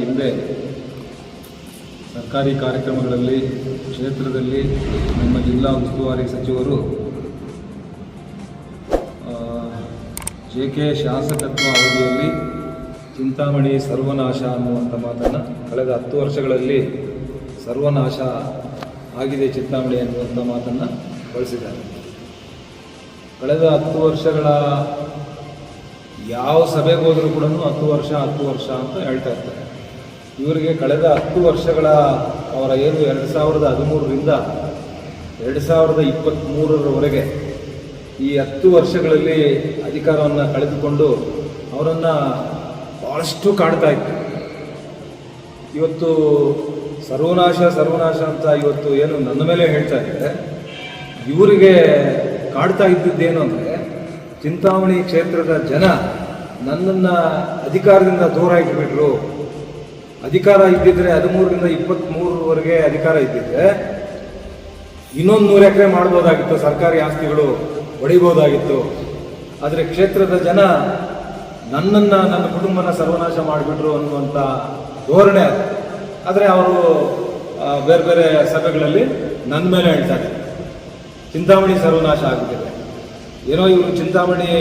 ಹಿಂದೆ ಸರ್ಕಾರಿ ಕಾರ್ಯಕ್ರಮಗಳಲ್ಲಿ, ಕ್ಷೇತ್ರದಲ್ಲಿ ನಮ್ಮ ಜಿಲ್ಲಾ ಉಸ್ತುವಾರಿ ಸಚಿವರು ಜೆ ಕೆ ಶಾಸಕತ್ವ ಅವಧಿಯಲ್ಲಿ ಚಿಂತಾಮಣಿ ಸರ್ವನಾಶ ಅನ್ನುವಂಥ ಮಾತನ್ನು ಕಳೆದ ಹತ್ತು ವರ್ಷಗಳಲ್ಲಿ ಸರ್ವನಾಶ ಆಗಿದೆ ಚಿಂತಾಮಣಿ ಅನ್ನುವಂಥ ಮಾತನ್ನು ಬಳಸಿದ್ದಾರೆ. ಕಳೆದ ಹತ್ತು ವರ್ಷಗಳ ಯಾವ ಸಭೆಗೆ ಹೋದರೂ ಕೂಡ ಹತ್ತು ವರ್ಷ ಹತ್ತು ವರ್ಷ ಅಂತ ಹೇಳ್ತಾ ಇರ್ತಾರೆ. ಇವರಿಗೆ ಕಳೆದ ಹತ್ತು ವರ್ಷಗಳ ಅವರ ಏನು ಎರಡು ಸಾವಿರದ ಹದಿಮೂರರಿಂದ ಎರಡು ಸಾವಿರದ ಇಪ್ಪತ್ತ್ಮೂರರವರೆಗೆ ಈ ಹತ್ತು ವರ್ಷಗಳಲ್ಲಿ ಅಧಿಕಾರವನ್ನು ಕಳೆದುಕೊಂಡು ಅವರನ್ನು ಭಾಳಷ್ಟು ಕಾಡ್ತಾ ಇತ್ತು. ಇವತ್ತು ಸರ್ವನಾಶ ಸರ್ವನಾಶ ಅಂತ ಇವತ್ತು ಏನು ನನ್ನ ಮೇಲೆ ಹೇಳ್ತಾ ಇದ್ದಾರೆ. ಇವರಿಗೆ ಕಾಡ್ತಾ ಇದ್ದಿದ್ದೇನು ಅಂದರೆ ಚಿಂತಾಮಣಿ ಕ್ಷೇತ್ರದ ಜನ ನನ್ನನ್ನು ಅಧಿಕಾರದಿಂದ ದೂರ ಇಟ್ಬಿಟ್ರು. ಅಧಿಕಾರ ಇದ್ದಿದ್ರೆ ಹದಿಮೂರರಿಂದ ಇಪ್ಪತ್ತ್ಮೂರವರೆಗೆ ಅಧಿಕಾರ ಇದ್ದಿದ್ರೆ ಇನ್ನೊಂದು ನೂರು ಎಕರೆ ಮಾಡ್ಬೋದಾಗಿತ್ತು, ಸರ್ಕಾರಿ ಆಸ್ತಿಗಳು ಹೊಡಿಬೋದಾಗಿತ್ತು ಆದರೆ ಕ್ಷೇತ್ರದ ಜನ ನನ್ನನ್ನು, ನನ್ನ ಕುಟುಂಬನ ಸರ್ವನಾಶ ಮಾಡಿಬಿಟ್ರು ಅನ್ನುವಂಥ ಧೋರಣೆ ಅದು. ಆದರೆ ಅವರು ಬೇರೆ ಬೇರೆ ಸಭೆಗಳಲ್ಲಿ ನನ್ನ ಮೇಲೆ ಹೇಳ್ತಾರೆ ಚಿಂತಾಮಣಿ ಸರ್ವನಾಶ ಆಗಿದೆ ಏನೋ ಇವರು ಚಿಂತಾಮಣಿ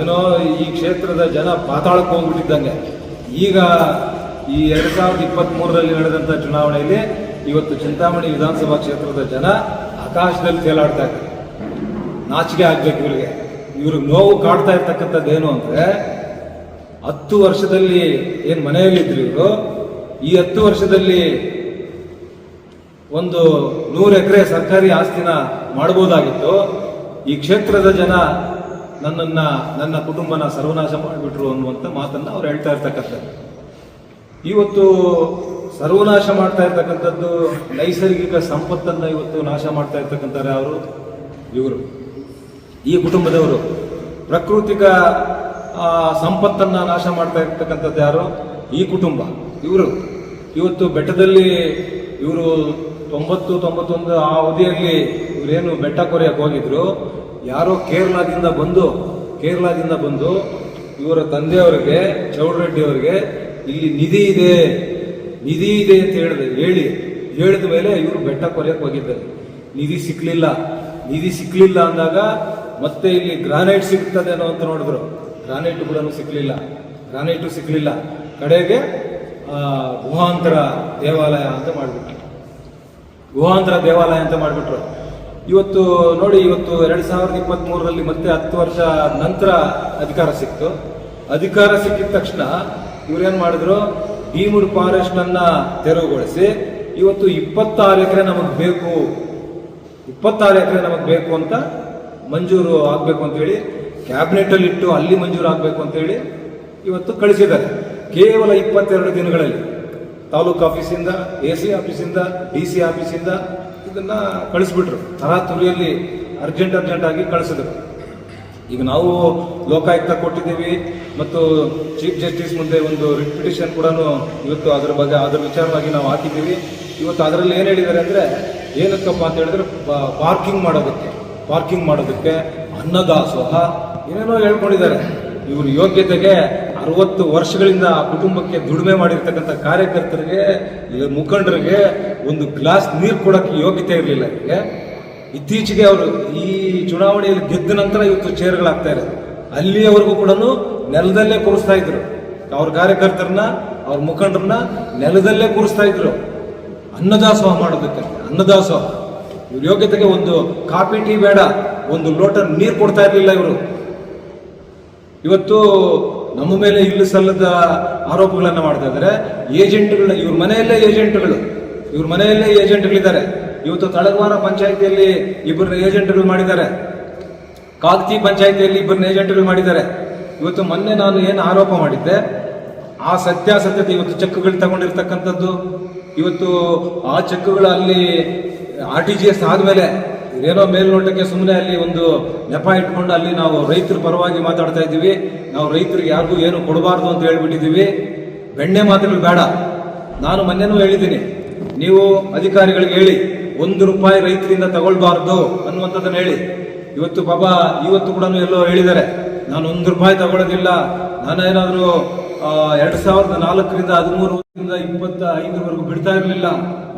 ಏನೋ ಈ ಕ್ಷೇತ್ರದ ಜನ ಪಾತಾಳಕ್ಕೆ ಹೋಗ್ಬಿಟ್ಟಿದ್ದಂಗೆ. ಈಗ ಈ ಎರಡು ಸಾವಿರದ ಇಪ್ಪತ್ತ್ಮೂರರಲ್ಲಿ ನಡೆದಂಥ ಚುನಾವಣೆಯಲ್ಲಿ ಇವತ್ತು ಚಿಂತಾಮಣಿ ವಿಧಾನಸಭಾ ಕ್ಷೇತ್ರದ ಜನ ಆಕಾಶದಲ್ಲಿ ತೇಲಾಡ್ತಾ ಇದ್ದಾರೆ. ನಾಚಿಕೆ ಆಗ್ಬೇಕು ಇವರಿಗೆ. ಇವ್ರಿಗೆ ನೋವು ಕಾಡ್ತಾ ಇರ್ತಕ್ಕಂಥದ್ದು ಏನು ಅಂದರೆ ಹತ್ತು ವರ್ಷದಲ್ಲಿ ಏನು ಮನೆಯಲ್ಲಿದ್ರು ಇವರು? ಈ ಹತ್ತು ವರ್ಷದಲ್ಲಿ ಒಂದು ನೂರು ಎಕರೆ ಸರ್ಕಾರಿ ಆಸ್ತಿನ ಮಾಡ್ಬೋದಾಗಿತ್ತು. ಈ ಕ್ಷೇತ್ರದ ಜನ ನನ್ನನ್ನ, ನನ್ನ ಕುಟುಂಬನ ಸರ್ವನಾಶ ಮಾಡಿಬಿಟ್ರು ಅನ್ನುವಂಥ ಮಾತನ್ನ ಅವ್ರು ಹೇಳ್ತಾ ಇರ್ತಕ್ಕಂಥದ್ದು. ಇವತ್ತು ಸರ್ವನಾಶ ಮಾಡ್ತಾ ಇರ್ತಕ್ಕಂಥದ್ದು ನೈಸರ್ಗಿಕ ಸಂಪತ್ತನ್ನ ಇವತ್ತು ನಾಶ ಮಾಡ್ತಾ ಇರ್ತಕ್ಕಂಥ ಅವರು ಇವರು. ಈ ಕುಟುಂಬದವರು. ಪ್ರಕೃತಿಕ ಸಂಪತ್ತನ್ನು ನಾಶ ಮಾಡ್ತಾ ಇರ್ತಕ್ಕಂಥದ್ದು ಯಾರು? ಈ ಕುಟುಂಬ. ಇವರು. ಇವತ್ತು ಬೆಟ್ಟದಲ್ಲಿ ಇವರು ತೊಂಬತ್ತು ತೊಂಬತ್ತೊಂದು ಆ ಅವಧಿಯಲ್ಲಿ ಇವರೇನು ಬೆಟ್ಟ ಕೊರೆಯಕ್ಕೆ ಹೋಗಿದ್ರು. ಯಾರೋ ಕೇರಳದಿಂದ ಬಂದು ಕೇರಳದಿಂದ ಬಂದು ಇವರ ತಂದೆಯವರಿಗೆ ಚೌಡರೆಡ್ಡಿ ಅವರಿಗೆ ಇಲ್ಲಿ ನಿಧಿ ಇದೆ ನಿಧಿ ಇದೆ ಅಂತ ಹೇಳಿದೆ. ಹೇಳಿ, ಹೇಳಿದ ಮೇಲೆ ಇವರು ಬೆಟ್ಟ ಕೊರೆಯಕ್ಕೆ ಹೋಗಿದ್ದಾರೆ. ನಿಧಿ ಸಿಕ್ಕಲಿಲ್ಲ ನಿಧಿ ಸಿಕ್ಕಲಿಲ್ಲ ಅಂದಾಗ ಮತ್ತೆ ಇಲ್ಲಿ ಗ್ರಾನೈಟ್ ಸಿಗ್ತದೇನೋ ಅಂತ ನೋಡಿದ್ರು. ಗ್ರಾನೈಟ್ ಕೂಡ ಸಿಕ್ಕಲಿಲ್ಲ ಗ್ರಾನೈಟು ಸಿಕ್ಲಿಲ್ಲ. ಕಡೆಗೆ ಗುಹಾಂತರ ದೇವಾಲಯ ಅಂತ ಮಾಡಿಬಿಟ್ರು. ಗುಹಾಂತರ ದೇವಾಲಯ ಅಂತ ಮಾಡಿಬಿಟ್ರು. ಇವತ್ತು ನೋಡಿ, ಇವತ್ತು ಎರಡು ಸಾವಿರದ ಇಪ್ಪತ್ತ್ ಮೂರರಲ್ಲಿ ಮತ್ತೆ ಹತ್ತು ವರ್ಷ ನಂತರ ಅಧಿಕಾರ ಸಿಕ್ತು. ಅಧಿಕಾರ ಸಿಕ್ಕಿದ ತಕ್ಷಣ ಇವ್ರೇನ್ ಮಾಡಿದ್ರು? ಭೀಮೂರು ಅನ್ನ ತೆರವುಗೊಳಿಸಿ, ಇವತ್ತು ಇಪ್ಪತ್ತಾರು ಎಕರೆ ನಮಗೆ ಬೇಕು. ಇಪ್ಪತ್ತಾರು ಎಕರೆ ನಮಗೆ ಬೇಕು ಅಂತ ಮಂಜೂರು ಆಗ್ಬೇಕು ಅಂತೇಳಿ ಕ್ಯಾಬಿನೆಟ್ ಅಲ್ಲಿ ಇಟ್ಟು ಅಲ್ಲಿ ಮಂಜೂರು ಆಗ್ಬೇಕು ಅಂತೇಳಿ ಇವತ್ತು ಕಳಿಸಿದ್ದಾರೆ. ಕೇವಲ ಇಪ್ಪತ್ತೆರಡು ದಿನಗಳಲ್ಲಿ ತಾಲೂಕು ಆಫೀಸಿಂದ, ಎ ಸಿ ಆಫೀಸಿಂದ, ಡಿ ಸಿ ಆಫೀಸಿಂದ ಇದನ್ನ ಕಳಿಸ್ಬಿಟ್ರು. ತರಾತುರಿಯಲ್ಲಿ ಅರ್ಜೆಂಟ್ ಅರ್ಜೆಂಟ್ ಆಗಿ ಕಳಿಸಿದ್ರು. ಈಗ ನಾವು ಲೋಕಾಯುಕ್ತ ಕೊಟ್ಟಿದ್ದೀವಿ ಮತ್ತು ಚೀಫ್ ಜಸ್ಟಿಸ್ ಮುಂದೆ ಒಂದು ರಿಟ್ ಪಿಟಿಷನ್ ಕೂಡ ಇವತ್ತು ಅದರ ಬಗ್ಗೆ, ಅದರ ವಿಚಾರವಾಗಿ ನಾವು ಹಾಕಿದ್ದೀವಿ. ಇವತ್ತು ಅದರಲ್ಲಿ ಏನು ಹೇಳಿದ್ದಾರೆ ಅಂದರೆ ಏನಕ್ಕಪ್ಪ ಅಂತ ಹೇಳಿದ್ರೆ ಪಾರ್ಕಿಂಗ್ ಮಾಡೋದಕ್ಕೆ ಪಾರ್ಕಿಂಗ್ ಮಾಡೋದಕ್ಕೆ ಅನ್ನದಾಸೋಹ ಏನೇನೋ ಹೇಳ್ಕೊಂಡಿದ್ದಾರೆ. ಇವ್ರ ಯೋಗ್ಯತೆಗೆ ಅರವತ್ತು ವರ್ಷಗಳಿಂದ ಆ ಕುಟುಂಬಕ್ಕೆ ದುಡಿಮೆ ಮಾಡಿರ್ತಕ್ಕಂಥ ಕಾರ್ಯಕರ್ತರಿಗೆ ಮುಖಂಡರಿಗೆ ಒಂದು ಗ್ಲಾಸ್ ನೀರು ಕೊಡೋಕ್ಕೆ ಯೋಗ್ಯತೆ ಇರಲಿಲ್ಲ ಇವರಿಗೆ. ಇತ್ತೀಚೆಗೆ ಅವರು ಈ ಚುನಾವಣೆಯಲ್ಲಿ ಗೆದ್ದ ನಂತರ ಇವತ್ತು ಚೇರ್ಗಳಾಗ್ತಾ ಇರೋದು. ಅಲ್ಲಿಯವರೆಗೂ ಕೂಡ ನೆಲದಲ್ಲೇ ಕೂರಿಸ್ತಾ ಇದ್ರು. ಅವ್ರ ಕಾರ್ಯಕರ್ತರನ್ನ, ಅವ್ರ ಮುಖಂಡರನ್ನ ನೆಲದಲ್ಲೇ ಕೂರಿಸ್ತಾ ಇದ್ರು. ಅನ್ನದಾಸೋಹ ಮಾಡೋದಕ್ಕೆ, ಅನ್ನದಾಸೋಹ. ಇವ್ರ ಯೋಗ್ಯತೆಗೆ ಒಂದು ಕಾಫಿ ಟೀ ಬೇಡ, ಒಂದು ಲೋಟ ನೀರು ಕೊಡ್ತಾ ಇರಲಿಲ್ಲ ಇವರು. ಇವತ್ತು ನಮ್ಮ ಮೇಲೆ ಇಲ್ಲು ಸಲ್ಲದ ಆರೋಪಗಳನ್ನ ಮಾಡ್ತಾ ಇದ್ದಾರೆ. ಏಜೆಂಟ್ಗಳನ್ನ ಇವ್ರ ಮನೆಯಲ್ಲೇ ಏಜೆಂಟ್ಗಳು, ಇವ್ರ ಮನೆಯಲ್ಲೇ ಏಜೆಂಟ್ಗಳಿದ್ದಾರೆ. ಇವತ್ತು ತಳಗವಾರ ಪಂಚಾಯಿತಿಯಲ್ಲಿ ಇಬ್ಬರನ್ನ ಏಜೆಂಟ್ಗಳು ಮಾಡಿದ್ದಾರೆ. ಕಾಕ್ತಿ ಪಂಚಾಯಿತಿಯಲ್ಲಿ ಇಬ್ಬರನ್ನ ಏಜೆಂಟ್ಗಳು ಮಾಡಿದ್ದಾರೆ. ಇವತ್ತು ಮೊನ್ನೆ ನಾನು ಏನು ಆರೋಪ ಮಾಡಿದ್ದೆ, ಆ ಸತ್ಯಾಸತ್ಯತೆ ಇವತ್ತು ಚೆಕ್ಗಳು ತಗೊಂಡಿರ್ತಕ್ಕಂಥದ್ದು. ಇವತ್ತು ಆ ಚೆಕ್ಗಳು ಅಲ್ಲಿ ಆರ್ ಟಿ ಜಿ ಎಸ್ ಆದಮೇಲೆ ಏನೋ ಮೇಲ್ನೋಟಕ್ಕೆ ಸುಮ್ಮನೆ ಅಲ್ಲಿ ಒಂದು ನೆಪ ಇಟ್ಕೊಂಡು ಅಲ್ಲಿ ನಾವು ರೈತರ ಪರವಾಗಿ ಮಾತಾಡ್ತಾ ಇದ್ದೀವಿ. ನಾವು ರೈತರಿಗೆ ಯಾರಿಗೂ ಏನು ಕೊಡಬಾರ್ದು ಅಂತ ಹೇಳಿಬಿಟ್ಟಿದ್ದೀವಿ. ಬೆಣ್ಣೆ ಮಾತುಗಳು ಬೇಡ. ನಾನು ಮೊನ್ನೆನೂ ಹೇಳಿದ್ದೀನಿ. ನೀವು ಅಧಿಕಾರಿಗಳಿಗೆ ಹೇಳಿ, ಒಂದು ರೂಪಾಯಿ ರೈತರಿಂದ ತಗೊಳ್ಬಾರ್ದು ಅನ್ನುವಂಥದ್ದನ್ನು ಹೇಳಿ. ಇವತ್ತು ಬಾಬಾ, ಇವತ್ತು ಕೂಡ ಎಲ್ಲೋ ಹೇಳಿದ್ದಾರೆ. ನಾನು ಒಂದು ರೂಪಾಯಿ ತಗೊಳ್ಳೋದಿಲ್ಲ ನಾನೇನಾದರೂ ಎರಡು ಸಾವಿರದ ನಾಲ್ಕರಿಂದ ಹದಿಮೂರು ಇಪ್ಪತ್ತ ಐದರವರೆಗೂ ಬಿಡ್ತಾ ಇರಲಿಲ್ಲ.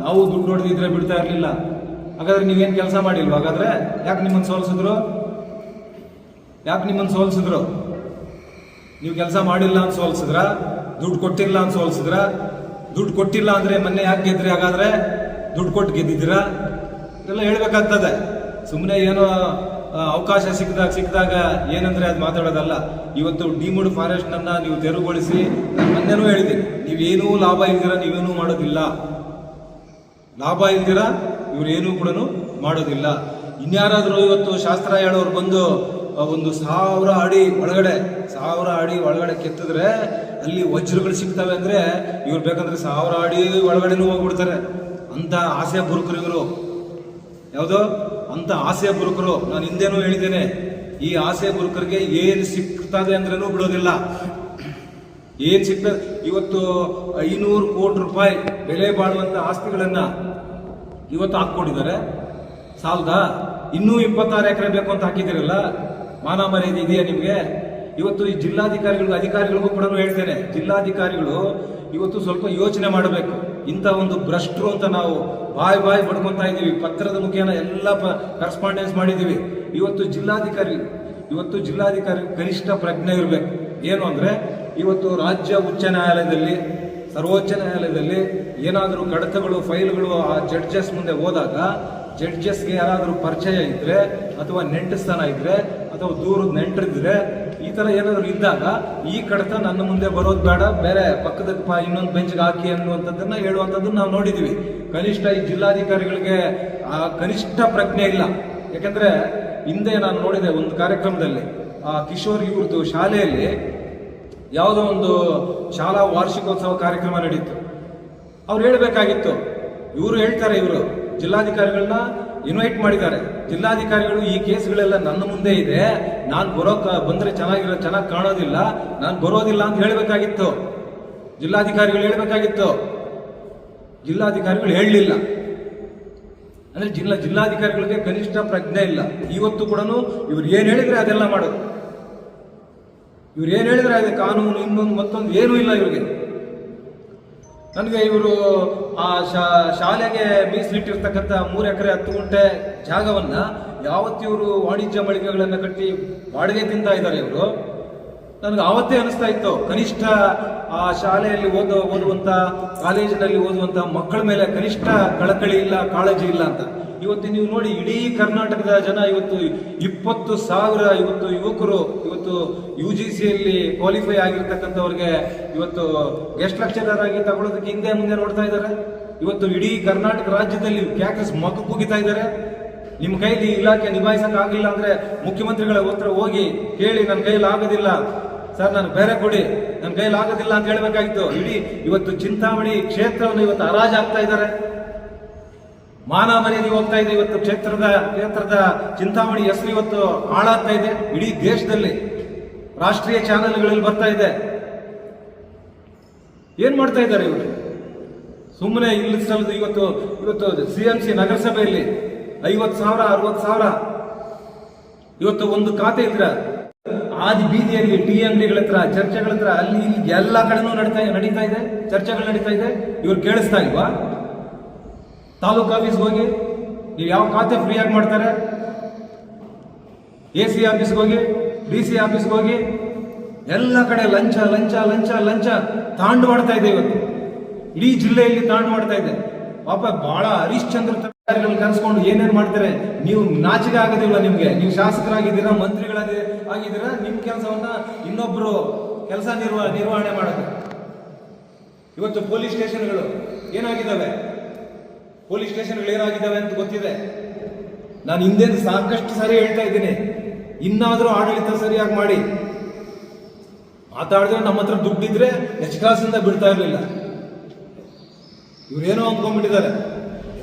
ನಾವು ದುಡ್ಡು ಹೊಡೆದಿದ್ರೆ ಬಿಡ್ತಾ ಇರಲಿಲ್ಲ. ಹಾಗಾದ್ರೆ ನೀವೇನ್ ಕೆಲಸ ಮಾಡಿಲ್ವ? ಹಾಗಾದ್ರೆ ಯಾಕೆ ನಿಮ್ಮನ್ನು ಸೋಲಿಸಿದ್ರು? ಯಾಕೆ ನಿಮ್ಮನ್ನು ಸೋಲಿಸಿದ್ರು? ನೀವು ಕೆಲಸ ಮಾಡಿಲ್ಲ ಅಂತ ಸೋಲ್ಸಿದ್ರ? ದುಡ್ಡು ಕೊಟ್ಟಿಲ್ಲ ಅಂತ ಸೋಲ್ಸಿದ್ರ? ದುಡ್ಡು ಕೊಟ್ಟಿಲ್ಲ ಅಂದ್ರೆ ಮೊನ್ನೆ ಯಾಕೆ ಗೆದ್ರಿ? ಹಾಗಾದ್ರೆ ದುಡ್ಡು ಕೊಟ್ಟು ಗೆದ್ದಿದ್ದೀರಾ? ಇದೆಲ್ಲ ಹೇಳ್ಬೇಕಾಗ್ತದೆ. ಸುಮ್ಮನೆ ಏನೋ ಅವಕಾಶ ಸಿಕ್ಕಿದಾಗ ಸಿಕ್ಕಿದಾಗ ಏನಂದ್ರೆ ಅದು ಮಾತಾಡೋದಲ್ಲ. ಇವತ್ತು ಡಿಮುಡ್ ಫಾರೆಸ್ಟ್ ನನ್ನ ನೀವು ತೆರವುಗೊಳಿಸಿ ನಾನು ಮೊನ್ನೆನೂ ಹೇಳಿದ್ದೀನಿ. ನೀವೇನೂ ಲಾಭ ಇಲ್ದಿರ ನೀವೇನೂ ಮಾಡೋದಿಲ್ಲ. ಲಾಭ ಇಲ್ದಿರ ಇವ್ರೇನೂ ಕೂಡ ಮಾಡೋದಿಲ್ಲ. ಇನ್ಯಾರಾದರೂ ಇವತ್ತು ಶಾಸ್ತ್ರ ಹೇಳೋರು ಬಂದು ಒಂದು ಸಾವಿರ ಅಡಿ ಒಳಗಡೆ, ಸಾವಿರ ಅಡಿ ಒಳಗಡೆ ಕೆತ್ತಿದ್ರೆ ಅಲ್ಲಿ ವಜ್ರಗಳು ಸಿಗ್ತವೆ ಅಂದರೆ ಇವ್ರು ಬೇಕಂದ್ರೆ ಸಾವಿರ ಅಡಿ ಒಳಗಡೆನೂ ಹೋಗ್ಬಿಡ್ತಾರೆ. ಅಂತ ಆಸೆ ಬುರುಕರು ಇವರು. ಯಾವುದೋ? ಅಂತ ಆಸೆ ಬುರುಕರು. ನಾನು ಹಿಂದೆನೂ ಹೇಳಿದ್ದೇನೆ. ಈ ಆಸೆ ಬುರುಕರಿಗೆ ಏನು ಸಿಗ್ತದೆ ಅಂದ್ರೂ ಬಿಡೋದಿಲ್ಲ. ಏನು ಸಿಗ್ತದೆ? ಇವತ್ತು ಐನೂರು ಕೋಟಿ ರೂಪಾಯಿ ಬೆಲೆ ಬಾಳುವಂಥ ಆಸ್ತಿಗಳನ್ನ ಇವತ್ತು ಹಾಕ್ಕೊಂಡಿದ್ದಾರೆ. ಸಾಲದ? ಇನ್ನೂ ಇಪ್ಪತ್ತಾರು ಎಕರೆ ಬೇಕು ಅಂತ ಹಾಕಿದ್ದೀರಲ್ಲ? ಮಾನ ಮರ್ಯಾದೆ ಇದೆಯಾ ನಿಮಗೆ? ಇವತ್ತು ಈ ಜಿಲ್ಲಾಧಿಕಾರಿಗಳಿಗೂ ಅಧಿಕಾರಿಗಳಿಗೂ ಕೂಡ ಹೇಳ್ತೇನೆ, ಜಿಲ್ಲಾಧಿಕಾರಿಗಳು ಇವತ್ತು ಸ್ವಲ್ಪ ಯೋಚನೆ ಮಾಡಬೇಕು. ಇಂಥ ಒಂದು ಭ್ರಷ್ಟರು ಅಂತ ನಾವು ಬಾಯಿ ಬಾಯಿ ಬಡ್ಕೊತಾ ಇದ್ದೀವಿ. ಪತ್ರದ ಮುಖೇನ ಎಲ್ಲ ಕರೆಸ್ಪಾಂಡೆನ್ಸ್ ಮಾಡಿದ್ದೀವಿ. ಇವತ್ತು ಜಿಲ್ಲಾಧಿಕಾರಿ ಇವತ್ತು ಜಿಲ್ಲಾಧಿಕಾರಿ ಕನಿಷ್ಠ ಪ್ರಜ್ಞೆ ಇರಬೇಕು. ಏನು ಅಂದರೆ, ಇವತ್ತು ರಾಜ್ಯ ಉಚ್ಚ ನ್ಯಾಯಾಲಯದಲ್ಲಿ ಸರ್ವೋಚ್ಚ ನ್ಯಾಯಾಲಯದಲ್ಲಿ ಏನಾದರೂ ಕಡತಗಳು, ಫೈಲ್ಗಳು ಆ ಜಡ್ಜಸ್ ಮುಂದೆ ಹೋದಾಗ ಜಡ್ಜಸ್ಗೆ ಯಾರಾದರೂ ಪರಿಚಯ ಇದ್ರೆ ಅಥವಾ ನೆಂಟಸ್ಥಾನ ಇದ್ರೆ ಅಥವಾ ದೂರದ ನೆಂಟರಿದ್ರೆ ಈ ತರ ಏನಾದರೂ ಇದ್ದಾಗ ಈ ಕಡತ ನನ್ನ ಮುಂದೆ ಬರೋದು ಬೇಡ, ಬೇರೆ ಪಕ್ಕದ ಇನ್ನೊಂದು ಬೆಂಚ್ಗೆ ಹಾಕಿ ಅನ್ನುವಂಥದ್ದನ್ನು ಹೇಳುವಂಥದ್ದನ್ನು ನಾವು ನೋಡಿದ್ದೀವಿ ಕನಿಷ್ಠ ಈ ಜಿಲ್ಲಾಧಿಕಾರಿಗಳಿಗೆ ಆ ಕನಿಷ್ಠ ಪ್ರಜ್ಞೆ ಇಲ್ಲ. ಯಾಕಂದ್ರೆ ಹಿಂದೆ ನಾನು ನೋಡಿದೆ ಒಂದು ಕಾರ್ಯಕ್ರಮದಲ್ಲಿ ಆ ಕಿಶೋರ್ ಇವ್ರದ್ದು ಶಾಲೆಯಲ್ಲಿ ಯಾವುದೋ ಒಂದು ಶಾಲಾ ವಾರ್ಷಿಕೋತ್ಸವ ಕಾರ್ಯಕ್ರಮ ನಡೀತು. ಅವ್ರು ಹೇಳಬೇಕಾಗಿತ್ತು, ಇವರು ಹೇಳ್ತಾರೆ ಇವರು ಜಿಲ್ಲಾಧಿಕಾರಿಗಳನ್ನ ಇನ್ವೈಟ್ ಮಾಡಿದ್ದಾರೆ. ಜಿಲ್ಲಾಧಿಕಾರಿಗಳು ಈ ಕೇಸ್ಗಳೆಲ್ಲ ನನ್ನ ಮುಂದೆ ಇದೆ, ನಾನು ಬರೋಕ, ಬಂದ್ರೆ ಚೆನ್ನಾಗಿರೋ ಚೆನ್ನಾಗಿ ಕಾಣೋದಿಲ್ಲ, ನಾನು ಬರೋದಿಲ್ಲ ಅಂತ ಹೇಳಬೇಕಾಗಿತ್ತು. ಜಿಲ್ಲಾಧಿಕಾರಿಗಳು ಹೇಳಬೇಕಾಗಿತ್ತು. ಜಿಲ್ಲಾಧಿಕಾರಿಗಳು ಹೇಳಲಿಲ್ಲ. ಅಂದ್ರೆ ಜಿಲ್ಲಾ ಜಿಲ್ಲಾಧಿಕಾರಿಗಳಿಗೆ ಕನಿಷ್ಠ ಪ್ರಜ್ಞೆ ಇಲ್ಲ. ಇವತ್ತು ಕೂಡ ಇವ್ರು ಏನು ಹೇಳಿದರೆ ಅದೆಲ್ಲ ಮಾಡೋದು. ಇವ್ರು ಏನು ಹೇಳಿದ್ರೆ ಅದೇ ಕಾನೂನು ಇನ್ನೊಂದು ಮತ್ತೊಂದು ಏನೂ ಇಲ್ಲ ಇವರಿಗೆ. ನನಗೆ ಇವರು ಆ ಶಾ- ಶಾಲೆಗೆ ಮೀಸಲಿಟ್ಟಿರ್ತಕ್ಕಂಥ ಮೂರು ಎಕರೆ ಹತ್ತು ಗುಂಟೆ ಜಾಗವನ್ನು ಯಾವತ್ತಿವರು ವಾಣಿಜ್ಯ ಮಳಿಗೆಗಳನ್ನು ಕಟ್ಟಿ ಬಾಡಿಗೆ ತಿಂತಾ ಇದ್ದಾರೆ ಇವರು ನನಗೆ ಆವತ್ತೇ ಅನಿಸ್ತಾ ಇತ್ತು. ಕನಿಷ್ಠ ಆ ಶಾಲೆಯಲ್ಲಿ ಓದೋ, ಓದುವಂತ ಕಾಲೇಜಿನಲ್ಲಿ ಓದುವಂತ ಮಕ್ಕಳ ಮೇಲೆ ಕನಿಷ್ಠ ಕಳಕಳಿ ಇಲ್ಲ, ಕಾಳಜಿ ಇಲ್ಲ ಅಂತ. ಇವತ್ತು ನೀವು ನೋಡಿ ಇಡೀ ಕರ್ನಾಟಕದ ಜನ ಇವತ್ತು ಇಪ್ಪತ್ತು ಸಾವಿರ ಇವತ್ತು ಯುವಕರು ಇವತ್ತು ಯು ಜಿ ಸಿಯಲ್ಲಿ ಕ್ವಾಲಿಫೈ ಆಗಿರ್ತಕ್ಕಂಥವ್ರಿಗೆ ಇವತ್ತು ಗೆಸ್ಟ್ ಲೆಕ್ಚರರ್ ಆಗಿ ತಗೊಳ್ಳೋದಕ್ಕೆ ಹಿಂದೆ ಮುಂದೆ ನೋಡ್ತಾ ಇದ್ದಾರೆ. ಇವತ್ತು ಇಡೀ ಕರ್ನಾಟಕ ರಾಜ್ಯದಲ್ಲಿ ಕ್ಯಾಕಸ್ ಮಗು ಕುಗಿತಾ ಇದ್ದಾರೆ. ನಿಮ್ಮ ಕೈಲಿ ಇಲಾಖೆ ನಿಭಾಯಿಸೋಕ್ಕಾಗಲಿಲ್ಲ ಅಂದ್ರೆ ಮುಖ್ಯಮಂತ್ರಿಗಳ ಹತ್ರ ಹೋಗಿ ಕೇಳಿ, ನನ್ನ ಕೈಲಿ ಆಗೋದಿಲ್ಲ. ಸರ್ ನಾನು ಬೇರೆ ಕೊಡಿ. ನನ್ನ ಕೈಲಿ ಆಗೋದಿಲ್ಲ ಅಂತ ಹೇಳಬೇಕಾಗಿತ್ತು. ಇಡೀ ಇವತ್ತು ಚಿಂತಾಮಣಿ ಕ್ಷೇತ್ರವನ್ನು ಇವತ್ತು ಹರಾಜಾಗ್ತಾ ಇದ್ದಾರೆ. ಮಾನ ಮರ್ಯಾದೆ ಹೋಗ್ತಾ ಇದೆ ಇವತ್ತು ಕ್ಷೇತ್ರದ ಕ್ಷೇತ್ರದ ಚಿಂತಾಮಣಿ ಹೆಸರು ಇವತ್ತು ಹಾಳಾಗ್ತಾ ಇದೆ. ಇಡೀ ದೇಶದಲ್ಲಿ ರಾಷ್ಟ್ರೀಯ ಚಾನೆಲ್ಗಳಲ್ಲಿ ಬರ್ತಾ ಇದೆ. ಏನ್ ಮಾಡ್ತಾ ಇದ್ದಾರೆ ಇವರು? ಸುಮ್ಮನೆ ಇಲ್ಲಿ ಸಲದು ಇವತ್ತು ಇವತ್ತು ಸಿ ಎಂ ಸಿ ನಗರಸಭೆಯಲ್ಲಿ ಐವತ್ತು ಸಾವಿರ, ಅರವತ್ತು ಸಾವಿರ. ಇವತ್ತು ಒಂದು ಖಾತೆ ಇದ್ರ ಆದಿ ಬೀದಿಯಲ್ಲಿ ಟೀ ಅಂಗಡಿಗಳ ಹತ್ರ, ಚರ್ಚೆಗಳ ಹತ್ರ, ಅಲ್ಲಿ ಇಲ್ಲಿ ಎಲ್ಲ ಕಡೆನೂ ನಡೀತಾ ನಡೀತಾ ಇದೆ, ಚರ್ಚೆಗಳು ನಡೀತಾ ಇದೆ. ಇವ್ರು ಕೇಳಿಸ್ತಾ ಇಲ್ವಾ? ತಾಲೂಕು ಆಫೀಸ್ಗೆ ಹೋಗಿ, ನೀವು ಯಾವ ಖಾತೆ ಫ್ರೀಯಾಗಿ ಮಾಡ್ತಾರೆ? ಎ ಸಿ ಆಫೀಸ್ಗೆ ಹೋಗಿ ಡಿ ಸಿ ಆಫೀಸ್ಗೆ ಹೋಗಿ, ಎಲ್ಲ ಕಡೆ ಲಂಚ ಲಂಚ ಲಂಚ ಲಂಚ ತಾಂಡು ಮಾಡ್ತಾ ಇದೆ ಇವತ್ತು. ಇಡೀ ಜಿಲ್ಲೆಯಲ್ಲಿ ತಾಂಡು ಮಾಡ್ತಾ ಇದೆ. ಪಾಪ ಬಹಳ ಹರಿಶ್ಚಂದ್ರ ಕರೆಸ್ಕೊಂಡು ಏನೇನ್ ಮಾಡ್ತಾರೆ? ನೀವು ನಾಚಿಕೆ ಆಗೋದಿಲ್ಲ ನಿಮ್ಗೆ? ನೀವು ಶಾಸಕರಾಗಿದ್ದೀರಾ, ಮಂತ್ರಿಗಳಾಗಿ, ಆಗಿದ್ದೀರಾ, ನಿಮ್ ಕೆಲಸವನ್ನ ಇನ್ನೊಬ್ರು ಕೆಲಸ ನಿರ್ವ, ನಿರ್ವಹಣೆ ಮಾಡೋದು? ಇವತ್ತು ಪೊಲೀಸ್ ಸ್ಟೇಷನ್ಗಳು ಏನಾಗಿದ್ದಾವೆ? ಪೊಲೀಸ್ ಸ್ಟೇಷನ್ಗಳು ಏನಾಗಿದ್ದಾವೆ ಅಂತ ಗೊತ್ತಿದೆ? ನಾನು ಹಿಂದೆ ಸಾಕಷ್ಟು ಸರಿ ಹೇಳ್ತಾ ಇದ್ದೀನಿ. ಇನ್ನಾದರೂ ಆಡಳಿತ ಸರಿಯಾಗಿ ಮಾಡಿ. ಮಾತಾಡಿದ್ರೆ ನಮ್ಮ ಹತ್ರ ದುಡ್ಡಿದ್ರೆ ಎಚ್ ಕ್ಲಾಸಿಂದ ಬಿಡ್ತಾ ಇರಲಿಲ್ಲ. ಇವ್ರೇನೋ ಅಂದ್ಕೊಂಡ್ಬಿಟ್ಟಿದ್ದಾರೆ.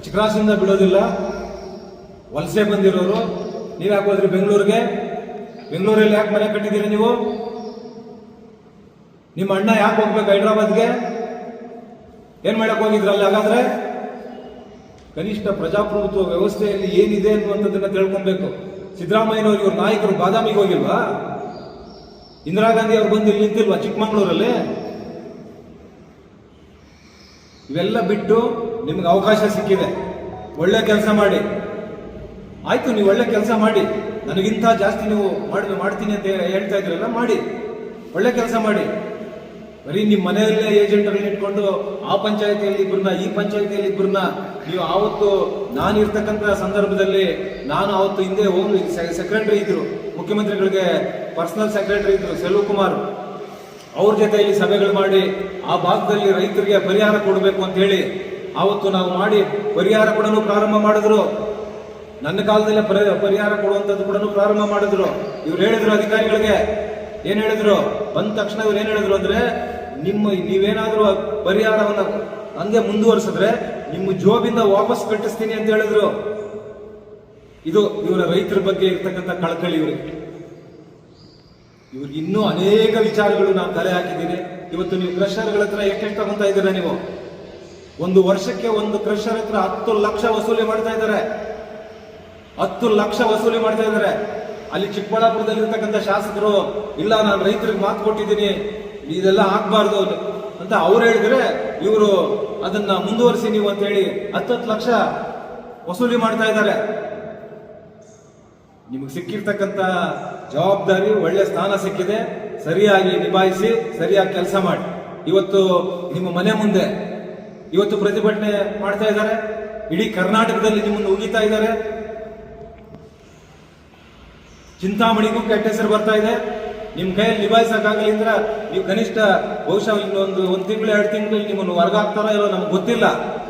ಎಚ್ ಕ್ಲಾಸಿಂದ ಬಿಡೋದಿಲ್ಲ. ವಲಸೆ ಬಂದಿರೋರು, ನೀವು ಯಾಕೆ ಹೋದ್ರಿ ಬೆಂಗಳೂರಿಗೆ? ಬೆಂಗಳೂರಲ್ಲಿ ಯಾಕೆ ಮನೆ ಕಟ್ಟಿದ್ದೀರಿ ನೀವು? ನಿಮ್ಮ ಅಣ್ಣ ಯಾಕೆ ಹೋಗ್ಬೇಕು ಹೈದ್ರಾಬಾದ್ಗೆ? ಏನ್ ಮಾಡಕ್ ಹೋಗಿದ್ರಲ್ಲ ಹಾಗಾದ್ರೆ? ಕನಿಷ್ಠ ಪ್ರಜಾಪ್ರಭುತ್ವ ವ್ಯವಸ್ಥೆಯಲ್ಲಿ ಏನಿದೆ ಅನ್ನುವಂಥದ್ದನ್ನ ತಿಳ್ಕೊಬೇಕು. ಸಿದ್ದರಾಮಯ್ಯನವರು ಇವ್ರ ನಾಯಕರು ಬಾದಾಮಿಗೆ ಹೋಗಿಲ್ವಾ? ಇಂದಿರಾ ಗಾಂಧಿ ಅವ್ರು ಬಂದು ಇಲ್ಲಿ ನಿಂತಿಲ್ವಾ ಚಿಕ್ಕಮಂಗ್ಳೂರಲ್ಲಿ? ಇವೆಲ್ಲ ಬಿಟ್ಟು ನಿಮ್ಗೆ ಅವಕಾಶ ಸಿಕ್ಕಿದೆ. ಒಳ್ಳೆ ಕೆಲಸ ಮಾಡಿ. ಆಯ್ತು, ನೀವು ಒಳ್ಳೆ ಕೆಲಸ ಮಾಡಿ. ನನಗಿಂತ ಜಾಸ್ತಿ ನೀವು ಮಾಡಿ ಮಾಡ್ತೀನಿ ಅಂತ ಹೇಳ್ತಾ ಇದ್ರಲ್ಲ, ಮಾಡಿ. ಒಳ್ಳೆ ಕೆಲಸ ಮಾಡಿ. ಬರೀ ನಿಮ್ಮ ಮನೆಯಲ್ಲೇ ಏಜೆಂಟ್ಗಳನ್ನ ಇಟ್ಕೊಂಡು ಆ ಪಂಚಾಯತಿಯಲ್ಲಿ ಇಬ್ಬರನ್ನ ಈ ಪಂಚಾಯತಿಯಲ್ಲಿ ಇಬ್ಬರನ್ನ ನೀವು ಆವತ್ತು ನಾನು ಇರ್ತಕ್ಕಂಥ ಸಂದರ್ಭದಲ್ಲಿ ನಾನು ಆವತ್ತು ಹಿಂದೆ ಹೋಮ್ ಸೆಕ್ರೆಟರಿ ಇದ್ರು. ಮುಖ್ಯಮಂತ್ರಿಗಳಿಗೆ ಪರ್ಸನಲ್ ಸೆಕ್ರೆಟರಿ ಇದ್ರು ಸೆಲ್ವ ಕುಮಾರ್ ಅವ್ರ ಜೊತೆ ಇಲ್ಲಿ ಸಭೆಗಳು ಮಾಡಿ ಆ ಭಾಗದಲ್ಲಿ ರೈತರಿಗೆ ಪರಿಹಾರ ಕೊಡಬೇಕು ಅಂತ ಹೇಳಿ ಆವತ್ತು ನಾವು ಮಾಡಿ ಪರಿಹಾರ ಕೊಡಲು ಪ್ರಾರಂಭ ಮಾಡಿದ್ರು. ನನ್ನ ಕಾಲದಲ್ಲೇ ಪರಿ- ಪರಿಹಾರ ಕೊಡುವಂಥದ್ದು ಕೂಡ ಪ್ರಾರಂಭ ಮಾಡಿದ್ರು. ಇವ್ರು ಹೇಳಿದ್ರು ಅಧಿಕಾರಿಗಳಿಗೆ, ಏನು ಹೇಳಿದ್ರು? ಬಂದ ತಕ್ಷಣ ಇವ್ರು ಏನು ಹೇಳಿದ್ರು ಅಂದ್ರೆ, ನಿಮ್ಮ, ನೀವೇನಾದರೂ ಪರಿಹಾರವನ್ನ ಹಂಗೆ ಮುಂದುವರಿಸಿದ್ರೆ ನಿಮ್ಮ ಜೋಬಿಂದ ವಾಪಸ್ ಕಟ್ಟಿಸ್ತೀನಿ ಅಂತ ಹೇಳಿದ್ರು. ಇದು ಇವರ ರೈತರ ಬಗ್ಗೆ ಇರ್ತಕ್ಕಂಥ ಕಳಕಳಿ ಇವ್ರಿಗೆ. ಇವ್ರಿಗೆ ಇನ್ನೂ ಅನೇಕ ವಿಚಾರಗಳು ನಾನು ತಲೆ ಹಾಕಿದ್ದೀನಿ. ಇವತ್ತು ನೀವು ಕ್ರಷರ್ಗಳ ಹತ್ರ ಎಷ್ಟೆಷ್ಟು ತಗೊಂತ ಇದ್ದೀರಾ ನೀವು? ಒಂದು ವರ್ಷಕ್ಕೆ ಒಂದು ಕ್ರಷರ್ ಹತ್ರ ಹತ್ತು ಲಕ್ಷ ವಸೂಲಿ ಮಾಡ್ತಾ ಇದ್ದಾರೆ. ಹತ್ತು ಲಕ್ಷ ವಸೂಲಿ ಮಾಡ್ತಾ ಇದ್ದಾರೆ. ಅಲ್ಲಿ ಚಿಕ್ಕಬಳ್ಳಾಪುರದಲ್ಲಿ ಇರ್ತಕ್ಕಂಥ ಶಾಸಕರು, ಇಲ್ಲ, ನಾನು ರೈತರಿಗೆ ಮಾತು ಕೊಟ್ಟಿದ್ದೀನಿ, ಇದೆಲ್ಲ ಆಗ್ಬಾರ್ದು ಅಂತ ಅವ್ರು ಹೇಳಿದ್ರೆ ಇವರು ಅದನ್ನ ಮುಂದುವರಿಸಿ ನೀವು ಅಂತ ಹೇಳಿ ಹತ್ತತ್ತು ಲಕ್ಷ ವಸೂಲಿ ಮಾಡ್ತಾ ಇದ್ದಾರೆ. ನಿಮಗೆ ಸಿಕ್ಕಿರ್ತಕ್ಕಂಥ ಜವಾಬ್ದಾರಿ, ಒಳ್ಳೆ ಸ್ಥಾನ ಸಿಕ್ಕಿದೆ. ಸರಿಯಾಗಿ ನಿಭಾಯಿಸಿ, ಸರಿಯಾಗಿ ಕೆಲಸ ಮಾಡಿ. ಇವತ್ತು ನಿಮ್ಮ ಮನೆ ಮುಂದೆ ಇವತ್ತು ಪ್ರತಿಭಟನೆ ಮಾಡ್ತಾ ಇದ್ದಾರೆ. ಇಡೀ ಕರ್ನಾಟಕದಲ್ಲಿ ನಿಮ್ಮನ್ನು ಉಗಿತಾ ಇದ್ದಾರೆ. ಚಿಂತಾಮಣಿಗೂ ಕೆಟ್ಟ ಹೆಸರು ಬರ್ತಾ ಇದೆ. ನಿಮ್ ಕೈಯಲ್ಲಿ ನಿಭಾಯಿಸಕ್ಕಾಗಲಿಂದ್ರ ನೀವು ಕನಿಷ್ಠ ಬಹುಶಃ ಇನ್ನೊಂದು ಒಂದು ತಿಂಗಳು, ಎರಡು ತಿಂಗಳಲ್ಲಿ ನಿಮ್ಮನ್ನು ಹೊರಗೆ ಹಾಕ್ತಾರೋ ಇಲ್ಲೋ ನಮ್ಗೆ ಗೊತ್ತಿಲ್ಲ.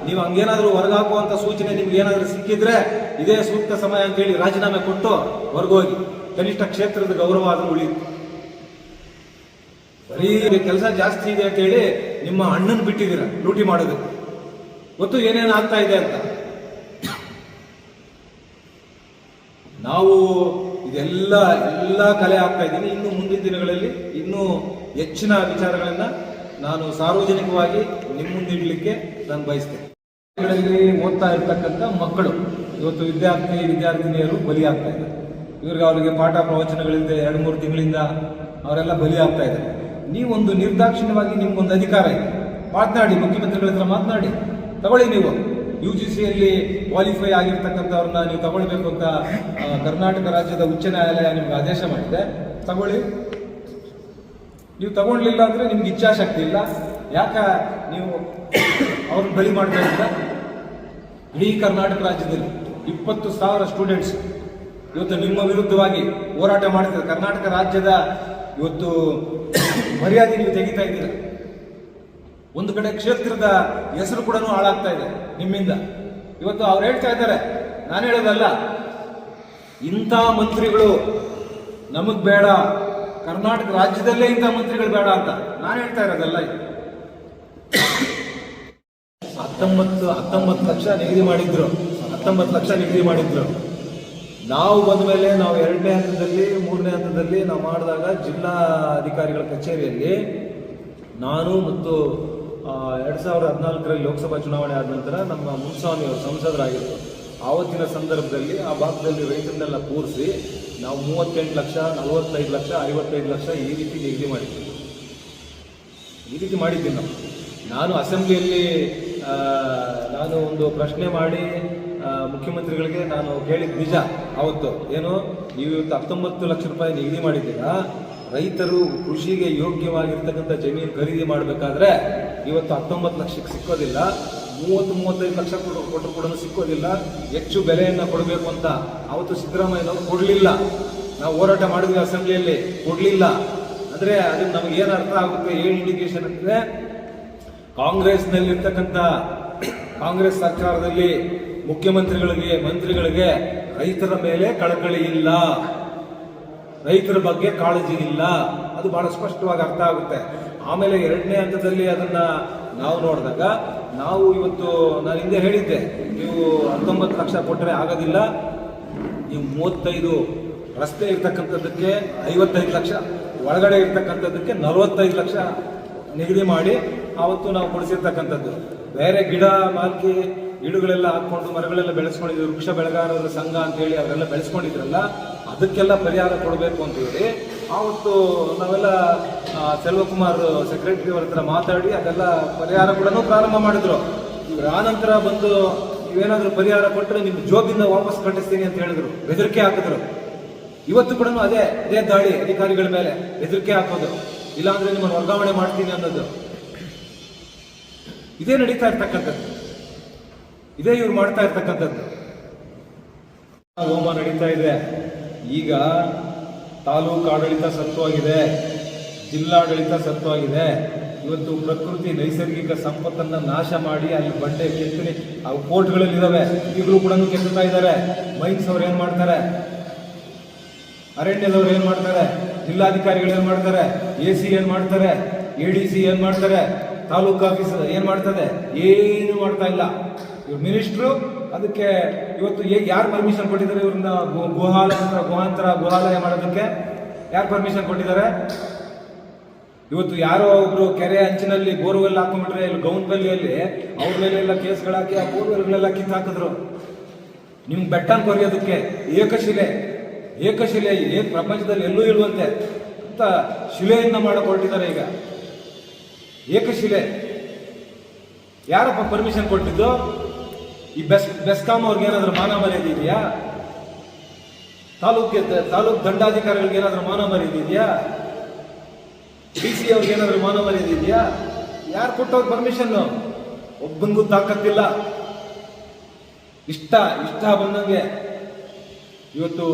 ನೀವು ಹಂಗೇನಾದ್ರೂ ಹೊರಗೆ ಸೂಚನೆ ನಿಮ್ಗೆ ಏನಾದ್ರೂ ಸಿಕ್ಕಿದ್ರೆ ಇದೇ ಸೂಕ್ತ ಸಮಯ ಅಂತೇಳಿ ರಾಜೀನಾಮೆ ಕೊಟ್ಟು ಹೊರಗೋಗಿ. ಕನಿಷ್ಠ ಕ್ಷೇತ್ರದ ಗೌರವ ಆದ್ರೂ ಉಳಿಯುತ್ತೆ. ಬರೀ ಕೆಲಸ ಜಾಸ್ತಿ ಇದೆ ಅಂತ ಹೇಳಿ ನಿಮ್ಮ ಅಣ್ಣನ್ ಬಿಟ್ಟಿದ್ದೀರ, ಲೂಟಿ ಮಾಡೋದಕ್ಕೆ ಗೊತ್ತು ಏನೇನು ಆಗ್ತಾ ಇದೆ ಅಂತ. ನಾವು ಇದೆಲ್ಲ, ಎಲ್ಲ ಕಲೆ ಆಗ್ತಾ ಇದ್ದೀನಿ. ಇನ್ನು ಮುಂದಿನ ದಿನಗಳಲ್ಲಿ ಇನ್ನೂ ಹೆಚ್ಚಿನ ವಿಚಾರಗಳನ್ನು ನಾನು ಸಾರ್ವಜನಿಕವಾಗಿ ನಿಮ್ಮ ಮುಂದೆ ಇಡಲಿಕ್ಕೆ ನಾನು ಬಯಸ್ತೇನೆ. ಓದ್ತಾ ಇರ್ತಕ್ಕಂಥ ಮಕ್ಕಳು, ಇವತ್ತು ವಿದ್ಯಾರ್ಥಿ, ವಿದ್ಯಾರ್ಥಿನಿಯರು ಬಲಿಯಾಗ್ತಾ ಇದ್ದಾರೆ. ಇವ್ರಿಗೆ ಅವರಿಗೆ ಪಾಠ ಪ್ರವಚನಗಳಿಂದ ಎರಡು ಮೂರು ತಿಂಗಳಿಂದ ಅವರೆಲ್ಲ ಬಲಿ ಆಗ್ತಾ ಇದ್ದಾರೆ. ನೀವೊಂದು ನಿರ್ದಾಕ್ಷಿಣ್ಯವಾಗಿ ನಿಮ್ಗೊಂದು ಅಧಿಕಾರ ಇದೆ. ಮಾತನಾಡಿ, ಮುಖ್ಯಮಂತ್ರಿಗಳ ಹತ್ರ ಮಾತನಾಡಿ. ತಗೊಳ್ಳಿ ನೀವು. ಯು ಜಿ ಸಿಯಲ್ಲಿ ಕ್ವಾಲಿಫೈ ಆಗಿರ್ತಕ್ಕಂಥವ್ರನ್ನ ನೀವು ತಗೊಳ್ಬೇಕು ಅಂತ ಕರ್ನಾಟಕ ರಾಜ್ಯದ ಉಚ್ಚ ನ್ಯಾಯಾಲಯ ನಿಮ್ಗೆ ಆದೇಶ ಮಾಡಿದೆ. ತಗೊಳ್ಳಿ. ನೀವು ತಗೊಳ್ಲಿಲ್ಲ ಅಂದ್ರೆ ನಿಮ್ಗೆ ಇಚ್ಛಾಶಕ್ತಿ ಇಲ್ಲ. ಯಾಕ ನೀವು ಅವ್ರನ್ನ ಬಲಿ ಮಾಡ್ತಾ ಇದ್ದೀರಾ ಇಡೀ ಕರ್ನಾಟಕ ರಾಜ್ಯದಲ್ಲಿ ಇಪ್ಪತ್ತು ಸಾವಿರ ಸ್ಟೂಡೆಂಟ್ಸ್ ಇವತ್ತು ನಿಮ್ಮ ವಿರುದ್ಧವಾಗಿ ಹೋರಾಟ ಮಾಡ್ತಿದ್ದಾರೆ. ಕರ್ನಾಟಕ ರಾಜ್ಯದ ಇವತ್ತು ಮರ್ಯಾದೆ ನೀವು ತೆಗಿತಾ ಇದ್ದೀರಾ? ಒಂದು ಕಡೆ ಕ್ಷೇತ್ರದ ಹೆಸರು ಕೂಡ ಹಾಳಾಗ್ತಾ ಇದೆ ನಿಮ್ಮಿಂದ. ಇವತ್ತು ಅವ್ರು ಹೇಳ್ತಾ ಇದ್ದಾರೆ, ನಾನು ಹೇಳೋದಲ್ಲ, ಇಂಥ ಮಂತ್ರಿಗಳು ನಮಗ್ ಬೇಡ, ಕರ್ನಾಟಕ ರಾಜ್ಯದಲ್ಲೇ ಇಂಥ ಮಂತ್ರಿಗಳು ಬೇಡ ಅಂತ ನಾನು ಹೇಳ್ತಾ ಇರೋದಲ್ಲ. ಹತ್ತೊಂಬತ್ತು ಹತ್ತೊಂಬತ್ತು ಲಕ್ಷ ನಿಗದಿ ಮಾಡಿದ್ರು, ಹತ್ತೊಂಬತ್ತು ಲಕ್ಷ ನಿಗದಿ ಮಾಡಿದ್ರು. ನಾವು ಬಂದ ಮೇಲೆ ನಾವು ಎರಡನೇ ಹಂತದಲ್ಲಿ, ಮೂರನೇ ಹಂತದಲ್ಲಿ ನಾವು ಮಾಡಿದಾಗ ಜಿಲ್ಲಾ ಅಧಿಕಾರಿಗಳ ಕಚೇರಿಯಲ್ಲಿ ನಾನು ಮತ್ತು ಎರಡು ಸಾವಿರದ ಹದಿನಾಲ್ಕರಲ್ಲಿ ಲೋಕಸಭಾ ಚುನಾವಣೆ ಆದ ನಂತರ ನಮ್ಮ ಮುನ್ಸ್ವಾಮಿ ಅವರು ಸಂಸದರಾಗಿದ್ದರು. ಆವತ್ತಿನ ಸಂದರ್ಭದಲ್ಲಿ ಆ ಭಾಗದಲ್ಲಿ ರೈತರನ್ನೆಲ್ಲ ಕೂರಿಸಿ ನಾವು ಮೂವತ್ತೆಂಟು ಲಕ್ಷ, ನಲವತ್ತೈದು ಲಕ್ಷ, ಐವತ್ತೈದು ಲಕ್ಷ ಈ ರೀತಿ ನಿಗದಿ ಮಾಡಿದ್ವಿ. ಈ ರೀತಿ ಮಾಡಿದ್ದೀನಿ ನಾವು. ನಾನು ಅಸೆಂಬ್ಲಿಯಲ್ಲಿ ನಾನು ಒಂದು ಪ್ರಶ್ನೆ ಮಾಡಿ ಮುಖ್ಯಮಂತ್ರಿಗಳಿಗೆ ನಾನು ಕೇಳಿದ್ದು ನಿಜ, ಅವತ್ತು. ಏನು? ನೀವು ಇವತ್ತು ಹತ್ತೊಂಬತ್ತು ಲಕ್ಷ ರೂಪಾಯಿ ನಿಗದಿ ಮಾಡಿದ್ದೀರಾ? ರೈತರು ಕೃಷಿಗೆ ಯೋಗ್ಯವಾಗಿರ್ತಕ್ಕಂಥ ಜಮೀನು ಖರೀದಿ ಮಾಡಬೇಕಾದ್ರೆ ಇವತ್ತು ಹತ್ತೊಂಬತ್ತು ಲಕ್ಷಕ್ಕೆ ಸಿಕ್ಕೋದಿಲ್ಲ. ಮೂವತ್ತು ಮೂವತ್ತೈದು ಲಕ್ಷ ಕೊಟ್ಟರು ಕೂಡ ಸಿಕ್ಕೋದಿಲ್ಲ. ಹೆಚ್ಚು ಬೆಲೆಯನ್ನು ಕೊಡಬೇಕು ಅಂತ ಅವತ್ತು ಸಿದ್ದರಾಮಯ್ಯನವರು ಕೊಡಲಿಲ್ಲ. ನಾವು ಹೋರಾಟ ಮಾಡಿದ್ವಿ ಅಸೆಂಬ್ಲಿಯಲ್ಲಿ, ಕೊಡಲಿಲ್ಲ. ಅಂದರೆ ಅದು ನಮಗೆ ಏನು ಅರ್ಥ ಆಗುತ್ತೆ, ಏನು ಇಂಡಿಕೇಶನ್ ಅಂದರೆ ಕಾಂಗ್ರೆಸ್ನಲ್ಲಿರ್ತಕ್ಕಂಥ ಕಾಂಗ್ರೆಸ್ ಸರ್ಕಾರದಲ್ಲಿ ಮುಖ್ಯಮಂತ್ರಿಗಳಿಗೆ, ಮಂತ್ರಿಗಳಿಗೆ ರೈತರ ಮೇಲೆ ಕಳಕಳಿ ಇಲ್ಲ. ರೈತರ ಬಗ್ಗೆ ಕಾಳಜಿ ಇಲ್ಲ. ಅದು ಬಹಳ ಸ್ಪಷ್ಟವಾಗಿ ಅರ್ಥ ಆಗುತ್ತೆ. ಆಮೇಲೆ ಎರಡನೇ ಹಂತದಲ್ಲಿ ಅದನ್ನ ನಾವು ನೋಡಿದಾಗ, ನಾವು ಇವತ್ತು ನಾನು ಹಿಂದೆ ಹೇಳಿದ್ದೆ, ನೀವು ಹತ್ತೊಂಬತ್ತು ಲಕ್ಷ ಕೊಟ್ಟರೆ ಆಗೋದಿಲ್ಲ. ನೀವು ಮೂವತ್ತೈದು ರಸ್ತೆ ಇರ್ತಕ್ಕಂಥದ್ದಕ್ಕೆ ಐವತ್ತೈದು ಲಕ್ಷ, ಒಳಗಡೆ ಇರ್ತಕ್ಕಂಥದ್ದಕ್ಕೆ ನಲವತ್ತೈದು ಲಕ್ಷ ನಿಗದಿ ಮಾಡಿ, ಆವತ್ತು ನಾವು ಕೊಡಿಸಿರ್ತಕ್ಕಂಥದ್ದು. ಬೇರೆ ಗಿಡ ಮಾಲ್ಕಿ ಗಿಡಗಳೆಲ್ಲ ಹಾಕೊಂಡು ಮರಗಳೆಲ್ಲ ಬೆಳೆಸ್ಕೊಂಡಿದ್ರು. ವೃಕ್ಷ ಬೆಳೆಗಾರರ ಸಂಘ ಅಂತ ಹೇಳಿ ಅವರೆಲ್ಲ ಬೆಳೆಸ್ಕೊಂಡಿದ್ರಲ್ಲ, ಅದಕ್ಕೆಲ್ಲ ಪರಿಹಾರ ಕೊಡಬೇಕು ಅಂತ ಹೇಳಿ ಆವತ್ತು ನಾವೆಲ್ಲ ಸೆಲ್ವಕುಮಾರ್ ಸೆಕ್ರೆಟರಿ ಅವ್ರ ಹತ್ರ ಮಾತಾಡಿ ಅದೆಲ್ಲ ಪರಿಹಾರ ಕೂಡ ಪ್ರಾರಂಭ ಮಾಡಿದ್ರು. ಇವ್ರು ಆ ನಂತರ ಬಂದು ನೀವೇನಾದ್ರೂ ಪರಿಹಾರ ಕೊಟ್ಟರೆ ನಿಮ್ಮ ಜೋಬಿಂದ ವಾಪಸ್ ಕಟ್ಟಿಸ್ತೀನಿ ಅಂತ ಹೇಳಿದ್ರು. ಬೆದರಿಕೆ ಹಾಕಿದ್ರು. ಇವತ್ತು ಕೂಡ ಅದೇ ಅದೇ ದಾಳಿ ಅಧಿಕಾರಿಗಳ ಮೇಲೆ ಬೆದರಿಕೆ ಹಾಕೋದು. ಇಲ್ಲಾಂದ್ರೆ ನಿಮ್ಮನ್ನು ವರ್ಗಾವಣೆ ಮಾಡ್ತೀನಿ ಅನ್ನೋದು. ಇದೇ ನಡೀತಾ ಇರ್ತಕ್ಕಂಥದ್ದು. ಇದೇ ಇವ್ರು ಮಾಡ್ತಾ ಇರ್ತಕ್ಕಂಥದ್ದು. ಹೋಮ ನಡೀತಾ ಇದೆ. ಈಗ ತಾಲೂಕು ಆಡಳಿತ ಸತ್ವವಾಗಿದೆ, ಜಿಲ್ಲಾಡಳಿತ ಸತ್ವವಾಗಿದೆ. ಇವತ್ತು ಪ್ರಕೃತಿ ನೈಸರ್ಗಿಕ ಸಂಪತ್ತನ್ನು ನಾಶ ಮಾಡಿ ಅಲ್ಲಿ ಬಂಡೆ ಕೆತ್ತನೆ, ಆ ಕೋರ್ಟ್ಗಳಲ್ಲಿ ಇದಾವೆ. ಈಗಲೂ ಕೂಡ ಕೆತ್ತುತ್ತಾ ಇದ್ದಾರೆ. ಮೈನ್ಸ್ ಅವ್ರು ಏನು ಮಾಡ್ತಾರೆ? ಅರಣ್ಯದವ್ರು ಏನು ಮಾಡ್ತಾರೆ? ಜಿಲ್ಲಾಧಿಕಾರಿಗಳು ಏನು ಮಾಡ್ತಾರೆ? ಎ ಸಿ ಏನು ಮಾಡ್ತಾರೆ? ಎ ಡಿ ಸಿ ಏನು ಮಾಡ್ತಾರೆ? ತಾಲೂಕು ಆಫೀಸ್ ಏನು ಮಾಡ್ತದೆ? ಏನು ಮಾಡ್ತಾ ಇಲ್ಲ. ಇವ್ರು ಮಿನಿಸ್ಟ್ರು. ಅದಕ್ಕೆ ಇವತ್ತು ಯಾರು ಪರ್ಮಿಷನ್ ಕೊಟ್ಟಿದ್ದಾರೆ ಇವ್ರನ್ನ? ಗುಹಾಲ ಗುಹಾಂತರ ಗುಹಾಲಯ ಮಾಡೋದಕ್ಕೆ ಯಾರು ಪರ್ಮಿಷನ್ ಕೊಟ್ಟಿದ್ದಾರೆ? ಇವತ್ತು ಯಾರೋ ಒಬ್ರು ಕೆರೆ ಅಂಚಿನಲ್ಲಿ ಬೋರ್ವೆಲ್ ಹಾಕೊಂಡ್ಬಿಟ್ರೆ ಇಲ್ಲಿ ಗೌನ್ಪಲ್ಲಿಯಲ್ಲಿ ಅವ್ರ ಮೇಲೆಲ್ಲ ಕೇಸ್ಗಳಾಕಿ ಆ ಬೋರ್ವೆಲ್ಗಳೆಲ್ಲ ಕಿತ್ತು ಹಾಕಿದ್ರು. ನಿಮ್ಗೆ ಬೆಟ್ಟ ಕೊರೆಯೋದಕ್ಕೆ ಏಕಶಿಲೆ. ಏಕಶಿಲೆ. ಏನು ಪ್ರಪಂಚದಲ್ಲಿ ಎಲ್ಲೂ ಇರುವಂತೆ ಅಂತ ಶಿಲೆಯನ್ನು ಮಾಡಿಕೊಟ್ಟಿದ್ದಾರೆ ಈಗ. ಏಕಶಿಲೆ. ಯಾರಪ್ಪ ಪರ್ಮಿಷನ್ ಕೊಟ್ಟಿದ್ದು? ಈ ಬೆಸ್ ಬೆಸ್ಕಾಮ್ ಅವ್ರಿಗೆ ಏನಾದರೂ ಮಾನ ಮರ್ಯಾದೆ ಇದೆಯಾ? ತಾಲೂಕ್ ತಾಲೂಕ್ ದಂಡಾಧಿಕಾರಿಗಳಿಗೆ ಏನಾದರೂ ಮಾನ ಮರ್ಯಾದೆ ಇದೆಯಾ? ಡಿ ಸಿ ಅವ್ರಿಗೆ ಏನಾದ್ರೂ ಮಾನ ಮರ್ಯಾದೆ ಇದೆಯಾ? ಯಾರು ಕೊಟ್ಟವ್ರ ಪರ್ಮಿಷನ್ ಒಬ್ಬನಿಗೂ ತಾಕತ್ತಿಲ್ಲ. ಇಷ್ಟ ಇಷ್ಟ ಬಂದಂಗೆ ಇವತ್ತು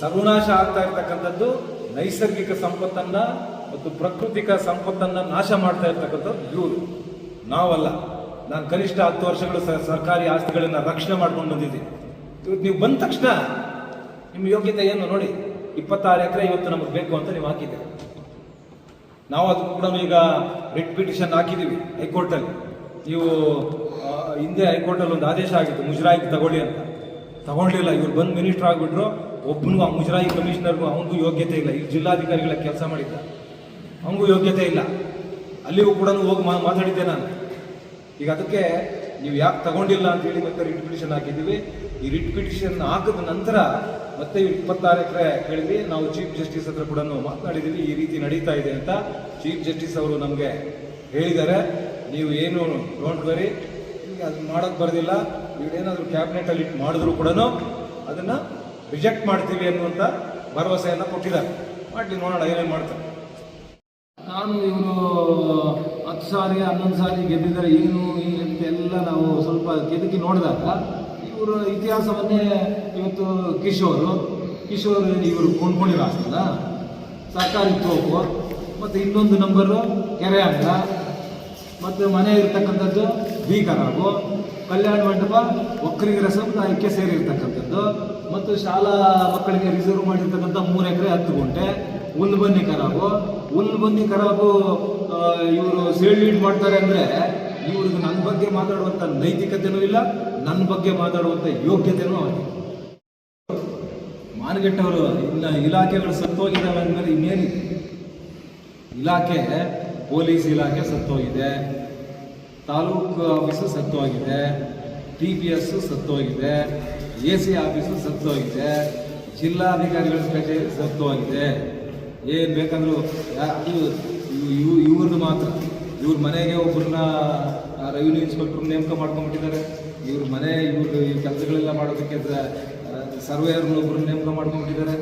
ಸರ್ವನಾಶ ಆಗ್ತಾ ಇರ್ತಕ್ಕಂಥದ್ದು ನೈಸರ್ಗಿಕ ಸಂಪತ್ತನ್ನ ಮತ್ತು ಪ್ರಕೃತಿಕ ಸಂಪತ್ತನ್ನ ನಾಶ ಮಾಡ್ತಾ ಇರ್ತಕ್ಕಂಥದ್ದು ಇವರು. ನಾವಲ್ಲ. ನಾನು ಕನಿಷ್ಠ ಹತ್ತು ವರ್ಷಗಳು ಸರ್ಕಾರಿ ಆಸ್ತಿಗಳನ್ನು ರಕ್ಷಣೆ ಮಾಡ್ಕೊಂಡು ಬಂದಿದ್ದೀನಿ. ಇವತ್ತು ನೀವು ಬಂದ ತಕ್ಷಣ ನಿಮ್ಮ ಯೋಗ್ಯತೆ ಏನು ನೋಡಿ, ಇಪ್ಪತ್ತಾರು ಎಕರೆ ಇವತ್ತು ನಮಗೆ ಬೇಕು ಅಂತ ನೀವು ಹಾಕಿದ್ದೀರಿ. ನಾವು ಅದಕ್ಕೂ ಕೂಡ ಈಗ ರಿಟ್ ಪಿಟಿಷನ್ ಹಾಕಿದ್ದೀವಿ ಹೈಕೋರ್ಟಲ್ಲಿ. ನೀವು ಹಿಂದೆ ಹೈಕೋರ್ಟಲ್ಲಿ ಒಂದು ಆದೇಶ ಆಗಿತ್ತು ಮುಜರಾಯಿಗೆ ತಗೊಳ್ಳಿ ಅಂತ. ತಗೊಳ್ಳಿಲ್ಲ ಇವ್ರು ಬಂದು ಮಿನಿಸ್ಟರ್ ಆಗಿಬಿಟ್ರು ಒಬ್ಬನಿಗೂ ಆ ಮುಜರಾಯಿ ಕಮಿಷನರ್ಗೂ ಅವನಿಗೂ ಯೋಗ್ಯತೆ ಇಲ್ಲ. ಈ ಜಿಲ್ಲಾಧಿಕಾರಿಗಳ ಕೆಲಸ ಮಾಡಿದ್ದ ಅವನಿಗೂ ಯೋಗ್ಯತೆ ಇಲ್ಲ. ಅಲ್ಲಿಗೂ ಕೂಡ ಹೋಗಿ ಮಾತಾಡಿದ್ದೆ ನಾನು. ಈಗ ಅದಕ್ಕೆ ನೀವು ಯಾಕೆ ತಗೊಂಡಿಲ್ಲ ಅಂತ ಹೇಳಿ ಮತ್ತೆ ರಿಟ್ ಪಿಟಿಷನ್ ಹಾಕಿದ್ದೀವಿ. ಈ ರಿಟ್ ಪಿಟಿಷನ್ ಹಾಕಿದ ನಂತರ ಮತ್ತೆ ಇಪ್ಪತ್ತಾರು ಎಕರೆ ಕೇಳಿದ್ವಿ. ನಾವು ಚೀಫ್ ಜಸ್ಟಿಸ್ ಹತ್ರ ಕೂಡ ಮಾತನಾಡಿದ್ದೀವಿ. ಈ ರೀತಿ ನಡೀತಾ ಇದೆ ಅಂತ ಚೀಫ್ ಜಸ್ಟಿಸ್ ಅವರು ನಮಗೆ ಹೇಳಿದ್ದಾರೆ. ನೀವು ಏನು ಡೋಂಟ್ ವರಿ. ನಿಮಗೆ ಅದು ಮಾಡೋಕ್ಕೆ ಬರೋದಿಲ್ಲ. ನೀವೇನಾದರೂ ಕ್ಯಾಬಿನೆಟಲ್ಲಿ ಇಟ್ಟು ಮಾಡಿದ್ರು ಕೂಡ ಅದನ್ನು ರಿಜೆಕ್ಟ್ ಮಾಡ್ತೀವಿ ಅನ್ನುವಂಥ ಭರವಸೆಯನ್ನು ಕೊಟ್ಟಿದ್ದಾರೆ. ಮಾಡಲಿ ನೋಡೋಣ, ಏನೇನು ಮಾಡ್ತಾರೆ. ನಾನು ಇವರು ಹತ್ತು ಸಾರಿ, ಹನ್ನೊಂದು ಸಾರಿ ಗೆದ್ದಿದ್ದಾರೆ ಏನು ಎಲ್ಲ ನಾವು ಸ್ವಲ್ಪ ಕೆದಕಿ ನೋಡಿದಾಗ ಇವರು ಇತಿಹಾಸವನ್ನೇ ಇವತ್ತು ಕಿಶೋರು, ಕಿಶೋರ್ ಇವರು ಕೊಂಡ್ಕೊಂಡಿರೋ ಆಸ್ತಲ್ಲ ಸರ್ಕಾರಿ ತೋಪು, ಮತ್ತು ಇನ್ನೊಂದು ನಂಬರು ಕೆರೆ ಅಂಗ, ಮತ್ತು ಮನೆ ಇರ್ತಕ್ಕಂಥದ್ದು ಬಿ ಕರಾಬು ಕಲ್ಯಾಣ ಮಂಟಪ ಒಕ್ಕಲಿಗರ ಸಮುದಾಯಕ್ಕೆ ಸೇರಿರ್ತಕ್ಕಂಥದ್ದು, ಮತ್ತು ಶಾಲಾ ಮಕ್ಕಳಿಗೆ ರಿಸರ್ವ್ ಮಾಡಿರ್ತಕ್ಕಂಥ ಮೂರು ಎಕರೆ ಹತ್ತು ಗುಂಟೆ ಹುಲ್ಲು ಬನ್ನಿ ಖರಾಬು ಹುಲ್ ಬನ್ನಿ ಖರಾಬು ಇವರು ಸೇಲ್ ಮಾಡ್ತಾರೆ ಅಂದರೆ ಇವ್ರಿಗೆ ನನ್ನ ಬಗ್ಗೆ ಮಾತಾಡುವಂಥ ನೈತಿಕತೆನೂ ಇಲ್ಲ ನನ್ನ ಬಗ್ಗೆ ಮಾತಾಡುವಂಥ ಯೋಗ್ಯತೆನೂ ಅವರಿಗೆ ಮಾನಗೆಟ್ಟವರು ಇಲ್ಲ ಇಲಾಖೆಗಳು ಸತ್ತೋಗಿದ್ದಾವೆ ಅಂದಮೇಲೆ ಇನ್ನೇನಿದೆ? ಇಲಾಖೆ, ಪೊಲೀಸ್ ಇಲಾಖೆ ಸತ್ತೋಗಿದೆ, ತಾಲೂಕು ಆಫೀಸು ಸತ್ತೋಗಿದೆ ಟಿ ಪಿ ಎಸ್ಸು ಸತ್ತೋಗಿದೆ, ಎ ಸಿ ಆಫೀಸು ಸತ್ತೋಗಿದೆ, ಜಿಲ್ಲಾಧಿಕಾರಿಗಳ ಕಚೇರಿ ಸತ್ತೋಗಿದೆ. ಏನು ಬೇಕಂದ್ರೂ ಯಾರು ಇವ್- ಇವ್- ಇವ್ರದ್ದು ಮಾತ್ರ. ಇವ್ರ ಮನೆಗೆ ಒಬ್ಬರನ್ನ ರೆವಿನ್ಯೂ ಇನ್ಸ್ಪೆಕ್ಟ್ರ್ ನೇಮಕ ಮಾಡ್ಕೊಂಡ್ಬಿಟ್ಟಿದ್ದಾರೆ. ಇವ್ರ ಮನೆ ಇವ್ರದ್ದು ಈ ಕೆಲಸಗಳೆಲ್ಲ ಮಾಡೋದಕ್ಕೆ ಸರ್ವೇಯರ್ನ ಒಬ್ಬರನ್ನ ನೇಮಕ ಮಾಡ್ಕೊಂಡ್ಬಿಟ್ಟಿದ್ದಾರೆ.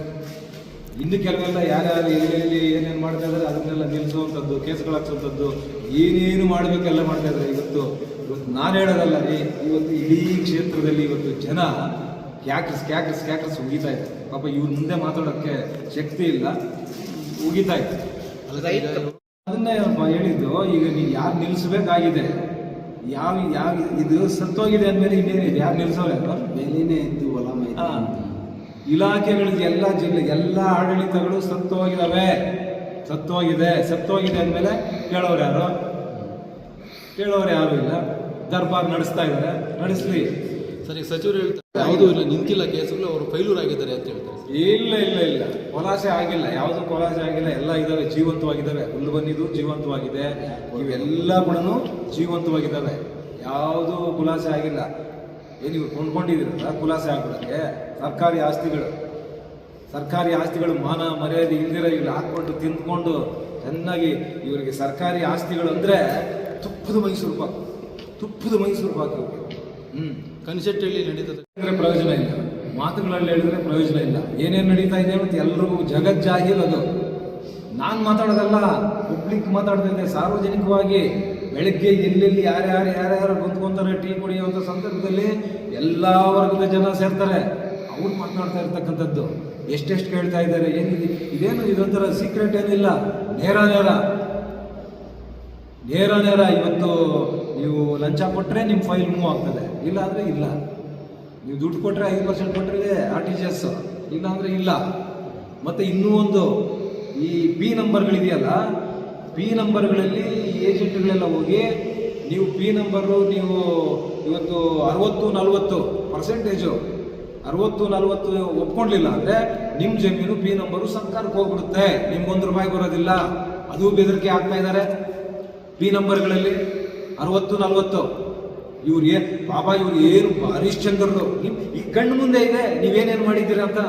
ಇನ್ನು ಕೆಲವೆಲ್ಲ ಯಾರ್ಯಾರು ಎಲ್ಲೆಲ್ಲಿ ಏನೇನು ಮಾಡ್ತಾ ಇದ್ದಾರೆ ಅದನ್ನೆಲ್ಲ ನಿಲ್ಲಿಸುವಂಥದ್ದು ಕೇಸ್ಗಳು ಹಾಕ್ಸುವಂಥದ್ದು, ಏನೇನು ಮಾಡಬೇಕೆಲ್ಲ ಮಾಡ್ತಾ ಇದ್ದಾರೆ ಇವತ್ತು ಇವತ್ತು ನಾನು ಹೇಳೋದಲ್ಲ ರೀ ಇವತ್ತು ಇಡೀ ಕ್ಷೇತ್ರದಲ್ಲಿ ಇವತ್ತು ಜನ ಕ್ಯಾಕ್ರಸ್ ಕ್ಯಾಕ್ರಸ್ ಕ್ಯಾಕ್ರಸ್ ಉಗಿತಾ ಇದೆ ಪಾಪ ಇವ್ರ ಮುಂದೆ ಮಾತಾಡೋಕ್ಕೆ ಶಕ್ತಿ ಇಲ್ಲ. ಇದ್ದಾರೆ ಅದನ್ನೇ ಹೇಳಿದ್ದು ಈಗ ನೀವು ಯಾರು ನಿಲ್ಲಿಸ್ಬೇಕಾಗಿದೆ ಯಾವ ಯಾವ ಇದು ಸತ್ತೋಗಿದೆ ಅಂದಮೇಲೆ ಇನ್ನೇನಿದೆ? ಯಾರು ನಿಲ್ಲಿಸೋಲ್ಲ ಬೆಲೆನೇ ಇದ್ದು ಹೊಲ. ಇಲಾಖೆಗಳಿಗೆ ಎಲ್ಲ ಜಿಲ್ಲೆ ಎಲ್ಲ ಆಡಳಿತಗಳು ಸತ್ತೋಗಿದಾವೆ. ಸತ್ತೋಗಿದೆ ಸತ್ತೋಗಿದೆ ಅಂದಮೇಲೆ ಕೇಳೋರು ಯಾರು? ಕೇಳೋರು ಯಾರು ಇಲ್ಲ? ದರ್ಬಾರ್ ನಡೆಸ್ತಾ ಇದ್ದಾರೆ ನಡೆಸ್ಲಿ. ಸರ್, ಸಚಿವರು ಹೇಳ್ತಾರೆ, ಯಾವುದೂ ಇಲ್ಲ, ನಿಂತಿಲ್ಲ ಕೇಸುಗಳು ಅವರು ಫೈಲೂರ್ ಆಗಿದ್ದಾರೆ ಅಂತ ಹೇಳ್ತಾರೆ. ಇಲ್ಲ ಇಲ್ಲ ಇಲ್ಲ. ಕೊಲಾಸೆ ಆಗಿಲ್ಲ, ಯಾವುದು ಕೊಲಾಸೆ ಆಗಿಲ್ಲ, ಎಲ್ಲ ಇದಾವೆ ಜೀವಂತವಾಗಿದ್ದಾವೆ ಹುಲ್ಲು ಬಂದಿದ್ದು ಜೀವಂತವಾಗಿದೆ. ಇವೆಲ್ಲ ಕೂಡ ಜೀವಂತವಾಗಿದ್ದಾವೆ ಯಾವುದು ಖುಲಾಸೆ ಆಗಿಲ್ಲ. ಏನು ನೀವು ಕೊಂಡ್ಕೊಂಡಿದ್ದೀರಲ್ಲ ಕುಲಾಸೆ ಆಗ್ಬಿಡಕ್ಕೆ? ಸರ್ಕಾರಿ ಆಸ್ತಿಗಳು. ಸರ್ಕಾರಿ ಆಸ್ತಿಗಳು ಮಾನ ಮರ್ಯಾದೆ ಇಲ್ದಿರ ಇವ್ರು ಹಾಕ್ಕೊಂಡು ತಿಂದ್ಕೊಂಡು ಚೆನ್ನಾಗಿ ಇವರಿಗೆ ಸರ್ಕಾರಿ ಆಸ್ತಿಗಳು ಅಂದರೆ ತುಪ್ಪದ ಮೈಸೂರು ಪಾಕು. ತುಪ್ಪದ ಮೈಸೂರು ಪಾಕು ಇವ್ರಿಗೆ. ಹ್ಮ್ ಕನ್ಸೆಟ್ಟಲ್ಲಿ ನಡೀತದೆ ಪ್ರಯೋಜನ ಇಲ್ಲ. ಮಾತುಗಳಲ್ಲಿ ಹೇಳಿದ್ರೆ ಪ್ರಯೋಜನ ಇಲ್ಲ. ಏನೇನು ನಡೀತಾ ಇದೆ ಮತ್ತು ಎಲ್ರಿಗೂ ಅದು ನಾನು ಮಾತಾಡೋದಲ್ಲ ಪಬ್ಲಿಕ್ ಮಾತಾಡ್ತಿದ್ದೆ ಸಾರ್ವಜನಿಕವಾಗಿ ಬೆಳಗ್ಗೆ ಎಲ್ಲೆಲ್ಲಿ ಯಾರ್ಯಾರು ಯಾರ್ಯಾರು ಕುಂತ್ಕೊಂತಾರೆ, ಟೀ ಕುಡಿಯುವಂಥ ಸಂದರ್ಭದಲ್ಲಿ ಎಲ್ಲ ವರ್ಗದ ಜನ ಸೇರ್ತಾರೆ. ಅವ್ರು ಮಾತನಾಡ್ತಾ ಇರ್ತಕ್ಕಂಥದ್ದು. ಎಷ್ಟೆಷ್ಟು ಕೇಳ್ತಾ ಇದ್ದಾರೆ, ಏನಿದೆ? ಇದೇನು ಇದೊಂಥರ ಸೀಕ್ರೆಟ್ ಏನಿಲ್ಲ. ನೇರ ನೇರ. ನೇರ ನೇರ ಇವತ್ತು ನೀವು ಲಂಚ ಕೊಟ್ಟರೆ ನಿಮ್ಮ ಫೈಲ್ ಮೂವ್ ಆಗ್ತದೆ. ಇಲ್ಲ ಅಂದರೆ ಇಲ್ಲ. ನೀವು ದುಡ್ಡು ಕೊಟ್ಟರೆ ಐದು ಪರ್ಸೆಂಟ್ ಕೊಟ್ಟರೆ ಆರ್ ಟಿ ಜಿ ಎಸ್ ಇಲ್ಲ ಅಂದರೆ ಇಲ್ಲ. ಮತ್ತು ಇನ್ನೂ ಒಂದು, ಈ ಪಿ ನಂಬರ್ಗಳಿದೆಯಲ್ಲ ಪಿ ನಂಬರ್ಗಳಲ್ಲಿ ಏಜೆಂಟ್ಗಳೆಲ್ಲ ಹೋಗಿ, ನೀವು ಪಿ ನಂಬರು ನೀವು ಇವತ್ತು ಅರವತ್ತು, ನಲವತ್ತು ಪರ್ಸೆಂಟೇಜು ಅರವತ್ತು, ನಲವತ್ತು ಒಪ್ಕೊಂಡ್ಲಿಲ್ಲ ಅಂದರೆ ನಿಮ್ಮ ಜಮೀನು ಪಿ ನಂಬರು ಸರ್ಕಾರಕ್ಕೆ ಹೋಗ್ಬಿಡುತ್ತೆ. ನಿಮ್ಗೆ ಒಂದು ರೂಪಾಯಿ ಬರೋದಿಲ್ಲ. ಅದು ಬೆದರಿಕೆ ಆಗ್ತಾ ಇದ್ದಾರೆ. ಪಿ ನಂಬರ್ಗಳಲ್ಲಿ ಅರವತ್ತು, ನಲ್ವತ್ತು. ಇವ್ರು ಏನ್ ಬಾಬಾ ಇವ್ರು ಏನು ಹರಿಶ್ಚಂದ್ರರು ನಿಮ್ ಈ ಕಣ್ಣು ಮುಂದೆ ಇದೆ, ನೀವೇನೇನು ಮಾಡಿದ್ದೀರ ಅಂತ?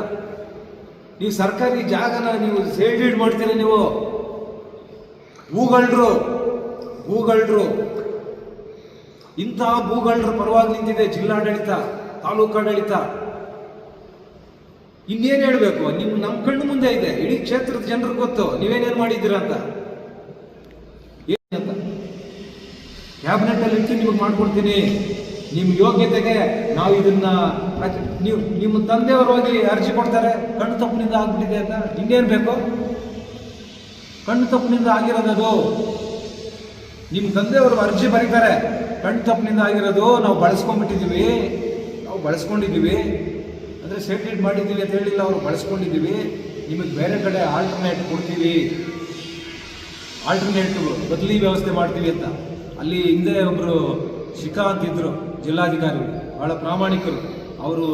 ನೀವು ಸರ್ಕಾರಿ ಜಾಗನ ನೀವು ಸೇಡ್ ಮಾಡ್ತೀರ ನೀವು. ಭೂಗಳ್ರು ಭೂಗಳ್ರು. ಇಂತಹ ಭೂಗಳ್ರ ಪರವಾಗಿ ನಿಂತಿದೆ ಜಿಲ್ಲಾಡಳಿತ, ತಾಲೂಕಾಡಳಿತ. ಇನ್ನೇನು ಹೇಳಬೇಕು? ನಿಮ್ ನಮ್ಮ ಕಣ್ಣು ಮುಂದೆ ಇದೆ. ಇಡೀ ಕ್ಷೇತ್ರದ ಜನರಿಗೆ ಗೊತ್ತು. ನೀವೇನೇನು ಮಾಡಿದ್ದೀರ ಅಂತ? ಏನಂತ ಕ್ಯಾಬಿನೆಟ್ ಅಲ್ಲಿ ಇಟ್ಟು ನಿಮಗೆ ಮಾಡ್ಕೊಡ್ತೀನಿ. ನಿಮ್ಮ ಯೋಗ್ಯತೆಗೆ ನಾವು ಇದನ್ನ ನೀವು ನಿಮ್ಮ ತಂದೆಯವರು ಹೋಗಿ ಅರ್ಜಿ ಕೊಡ್ತಾರೆ. ಕಣ್ಣು ತಪ್ಪಿನಿಂದ ಆಗ್ಬಿಟ್ಟಿದೆ ಅಂತ ಇನ್ನೇನು ಬೇಕು? ಕಣ್ಣು ತಪ್ಪಿನಿಂದ ಆಗಿರೋದದು. ನಿಮ್ಮ ತಂದೆಯವರು ಅರ್ಜಿ ಬರೀತಾರೆ. ಕಣ್ಣು ತಪ್ಪಿನಿಂದ ಆಗಿರೋದು ನಾವು ಬಳಸ್ಕೊಂಡ್ಬಿಟ್ಟಿದ್ದೀವಿ ನಾವು ಬಳಸ್ಕೊಂಡಿದ್ದೀವಿ ಅಂದರೆ ಸೆಟ್ರೇಟ್ ಮಾಡಿದ್ದೀವಿ ಅಂತ ಹೇಳಿಲ್ಲ, ಅವ್ರು ಬಳಸ್ಕೊಂಡಿದ್ದೀವಿ ನಿಮಗೆ ಬೇರೆ ಕಡೆ ಆಲ್ಟರ್ನೇಟ್ ಕೊಡ್ತೀವಿ. ಆಲ್ಟರ್ನೇಟ್ ಬದಲಿ ವ್ಯವಸ್ಥೆ ಮಾಡ್ತೀವಿ ಅಂತ. ಅಲ್ಲಿ ಹಿಂದೆ ಒಬ್ಬರು ಶಿಖಾ ಇದ್ದರು ಜಿಲ್ಲಾಧಿಕಾರಿಗಳು, ಬಹಳ ಪ್ರಾಮಾಣಿಕರು. ಅವರು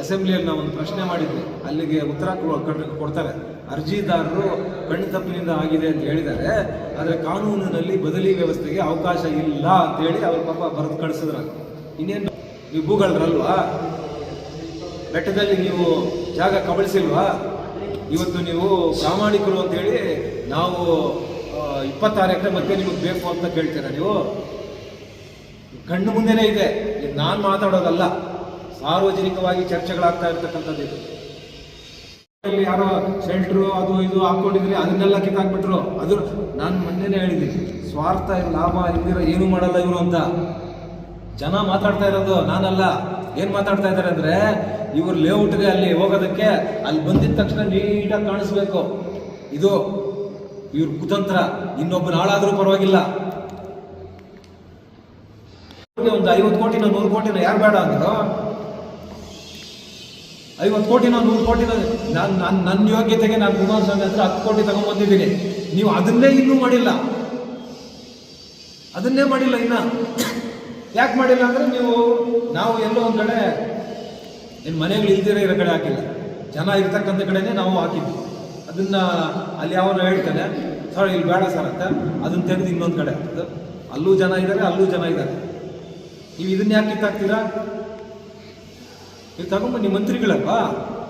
ಅಸೆಂಬ್ಲಿಯಲ್ಲಿ ನಾವು ಒಂದು ಪ್ರಶ್ನೆ ಮಾಡಿದ್ವಿ ಅಲ್ಲಿಗೆ ಉತ್ತರ ಕೊಡ್ತಾರೆ. ಅರ್ಜಿದಾರರು ಕಣ್ಣು ತಪ್ಪಿನಿಂದ ಆಗಿದೆ ಅಂತ ಹೇಳಿದ್ದಾರೆ. ಆದರೆ ಕಾನೂನಿನಲ್ಲಿ ಬದಲಿ ವ್ಯವಸ್ಥೆಗೆ ಅವಕಾಶ ಇಲ್ಲ ಅಂತೇಳಿ ಅವ್ರ ಪಾಪ ಬರೆದು ಕಳಿಸಿದ್ರ. ಇನ್ನೇನು ನೀವು ಭೂಗಳರಲ್ವಾ ಬೆಟ್ಟದಲ್ಲಿ ನೀವು ಜಾಗ ಕಬಳಿಸಿಲ್ವಾ? ಇವತ್ತು ನೀವು ಪ್ರಾಮಾಣಿಕರು ಅಂತೇಳಿ ನಾವು ಇಪ್ಪತ್ತಾರು ಎಕರೆ ಮತ್ತೆ ನಿಮಗೆ ಬೇಕು ಅಂತ ಕೇಳ್ತೀರಾ ನೀವು? ಕಣ್ಣು ಮುಂದೆನೇ ಇದೆ. ನಾನು ಮಾತಾಡೋದಲ್ಲ. ಸಾರ್ವಜನಿಕವಾಗಿ ಚರ್ಚೆಗಳಾಗ್ತಾ ಇರ್ತಕ್ಕಂಥದ್ದು ಇದು. ಯಾರೋ ಶೆಲ್ಟ್ರು ಅದು ಇದು ಹಾಕೊಂಡಿದ್ರೆ ಅದನ್ನೆಲ್ಲ ಕಿತ್ತಾಕ್ಬಿಟ್ರು. ಅದು ನಾನು ಮೊನ್ನೆನೇ ಹೇಳಿದ್ದೀನಿ ಸ್ವಾರ್ಥ ಲಾಭ ಇಲ್ದಿರ ಏನು ಮಾಡಲ್ಲ ಇವರು ಅಂತ. ಜನ ಮಾತಾಡ್ತಾ ಇರೋದು, ನಾನಲ್ಲ. ಏನು ಮಾತಾಡ್ತಾ ಇದ್ದಾರೆ ಅಂದ್ರೆ, ಇವರು ಲೇಔಟ್ಗೆ ಅಲ್ಲಿ ಹೋಗೋದಕ್ಕೆ ಅಲ್ಲಿ ಬಂದಿದ ತಕ್ಷಣ ನೀಟಾಗಿ ಕಾಣಿಸ್ಬೇಕು. ಇದು ಇವ್ರ ಕುತಂತ್ರ ಇನ್ನೊಬ್ಬ ಹಾಳಾದರೂ ಪರವಾಗಿಲ್ಲ. ಒಂದು ಐವತ್ತು ಕೋಟಿನ ನೂರು ಕೋಟಿನ ಯಾರು ಬೇಡ ಅಂದ್ರು? ಐವತ್ತು ಕೋಟಿನ ನೂರು ಕೋಟಿನ ನಾನು ನನ್ನ ನನ್ನ ಯೋಗ್ಯತೆಗೆ ನಾನು ಕುಮಾರಸ್ವಾಮಿ ಹತ್ರ ಹತ್ತು ಕೋಟಿ ತಗೊಂಡ್ಬಂದಿದ್ದೀನಿ ನೀವು ಅದನ್ನೇ ಇನ್ನೂ ಮಾಡಿಲ್ಲ. ಅದನ್ನೇ ಮಾಡಿಲ್ಲ ಇನ್ನ. ಯಾಕೆ ಮಾಡಿಲ್ಲ ಅಂದ್ರೆ ನೀವು, ನಾವು ಎಲ್ಲೋ ಒಂದು ಕಡೆ ಏನು ಮನೆಗಳು ಇಲ್ದಿರೋ ಇರೋ ಕಡೆ ಹಾಕಿಲ್ಲ. ಜನ ಇರ್ತಕ್ಕಂಥ ಕಡೆನೇ ನಾವು ಹಾಕಿದ್ವಿ. ಅದನ್ನ ಅಲ್ಲಿ ಯಾವಾಗ ಹೇಳ್ತಾನೆ, ಸರ್, ಇಲ್ಲಿ ಬೇಡ ಸರ್ ಅಂತ, ಅದನ್ನ ತೆಗೆದು ಇನ್ನೊಂದು ಕಡೆ ಆಗ್ತದೆ ಅಲ್ಲೂ ಜನ ಇದ್ದಾರೆ ಅಲ್ಲೂ ಜನ ಇದ್ದಾರೆ ನೀವು ಇದನ್ನ ಯಾಕೆ ಕಿತ್ತಾಕ್ತೀರಾ ನೀವು ತಗೊಂಬನ್ನಿ ಮಂತ್ರಿಗಳಪ್ಪ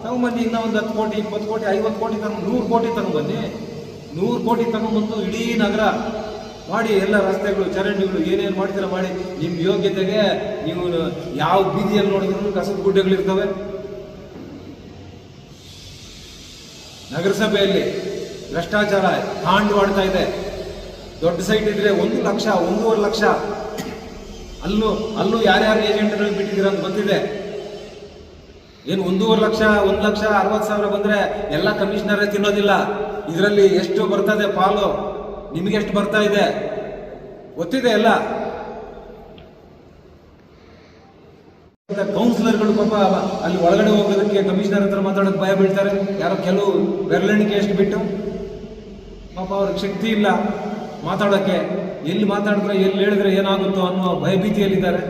ತಗೊಂಬನ್ನಿ ಇನ್ನ ಒಂದು ಹತ್ತು ಕೋಟಿ, ಇಪ್ಪತ್ತು ಕೋಟಿ, ಐವತ್ತು ಕೋಟಿ ತಗೊಂಡು, ನೂರು ಕೋಟಿ ತಗೊಂಬನ್ನಿ ನೂರು ಕೋಟಿ ತಗೊಂಬಂದು ಇಡೀ ನಗರ ಮಾಡಿ, ಎಲ್ಲ ರಸ್ತೆಗಳು, ಚರಂಡಿಗಳು ಏನೇನು ಮಾಡ್ತೀರಾ ಮಾಡಿ ನಿಮ್ಮ ಯೋಗ್ಯತೆಗೆ ನೀವು ಯಾವ ಬೀದಿಯಲ್ಲಿ ನೋಡಿದ್ರು ಕಸದ ಗುಡ್ಡೆಗಳಿರ್ತವೆ. ನಗರಸಭೆಯಲ್ಲಿ ಭ್ರಷ್ಟಾಚಾರ ತಾಂಡವಾಡ್ತಾ ಇದೆ. ದೊಡ್ಡ ಸೈಟ್ ಇದ್ರೆ ಒಂದು ಲಕ್ಷ, ಒಂದೂವರೆ ಲಕ್ಷ. ಅಲ್ಲೂ ಅಲ್ಲೂ ಯಾರ್ಯಾರು ಏಜೆಂಟ್ಗಳು ಬಿಟ್ಟಿದ್ದೀರ ಅಂತ ಗೊತ್ತಿದೆ. ಏನು ಒಂದೂವರೆ ಲಕ್ಷ, ಒಂದು ಲಕ್ಷ ಅರವತ್ತು ಸಾವಿರ ಬಂದರೆ ಎಲ್ಲ ಕಮಿಷನರೇ ತಿನ್ನೋದಿಲ್ಲ. ಇದರಲ್ಲಿ ಎಷ್ಟು ಬರ್ತದೆ ಪಾಲು. ನಿಮಗೆಷ್ಟು ಬರ್ತಾ ಇದೆ? ಗೊತ್ತಿದೆ ಎಲ್ಲ ಕೌನ್ಸಿಲರ್ಗಳು ಪಾಪ ಅಲ್ಲಿ ಒಳಗಡೆ ಹೋಗೋದಕ್ಕೆ ಕಮಿಷನರ್ ಹತ್ರ ಮಾತಾಡೋಕೆ ಭಯ ಬೀಳ್ತಾರೆ. ಯಾರೋ ಕೆಲವು ಬೆರಳೆಣಿಕೆ ಎಷ್ಟು ಬಿಟ್ಟು ಪಾಪ ಅವ್ರಿಗೆ ಶಕ್ತಿ ಇಲ್ಲ ಮಾತಾಡೋಕ್ಕೆ ಎಲ್ಲಿ ಮಾತಾಡಿದ್ರೆ, ಎಲ್ಲಿ ಹೇಳಿದ್ರೆ ಏನಾಗುತ್ತೋ ಅನ್ನೋ ಭಯಭೀತಿಯಲ್ಲಿದ್ದಾರೆ.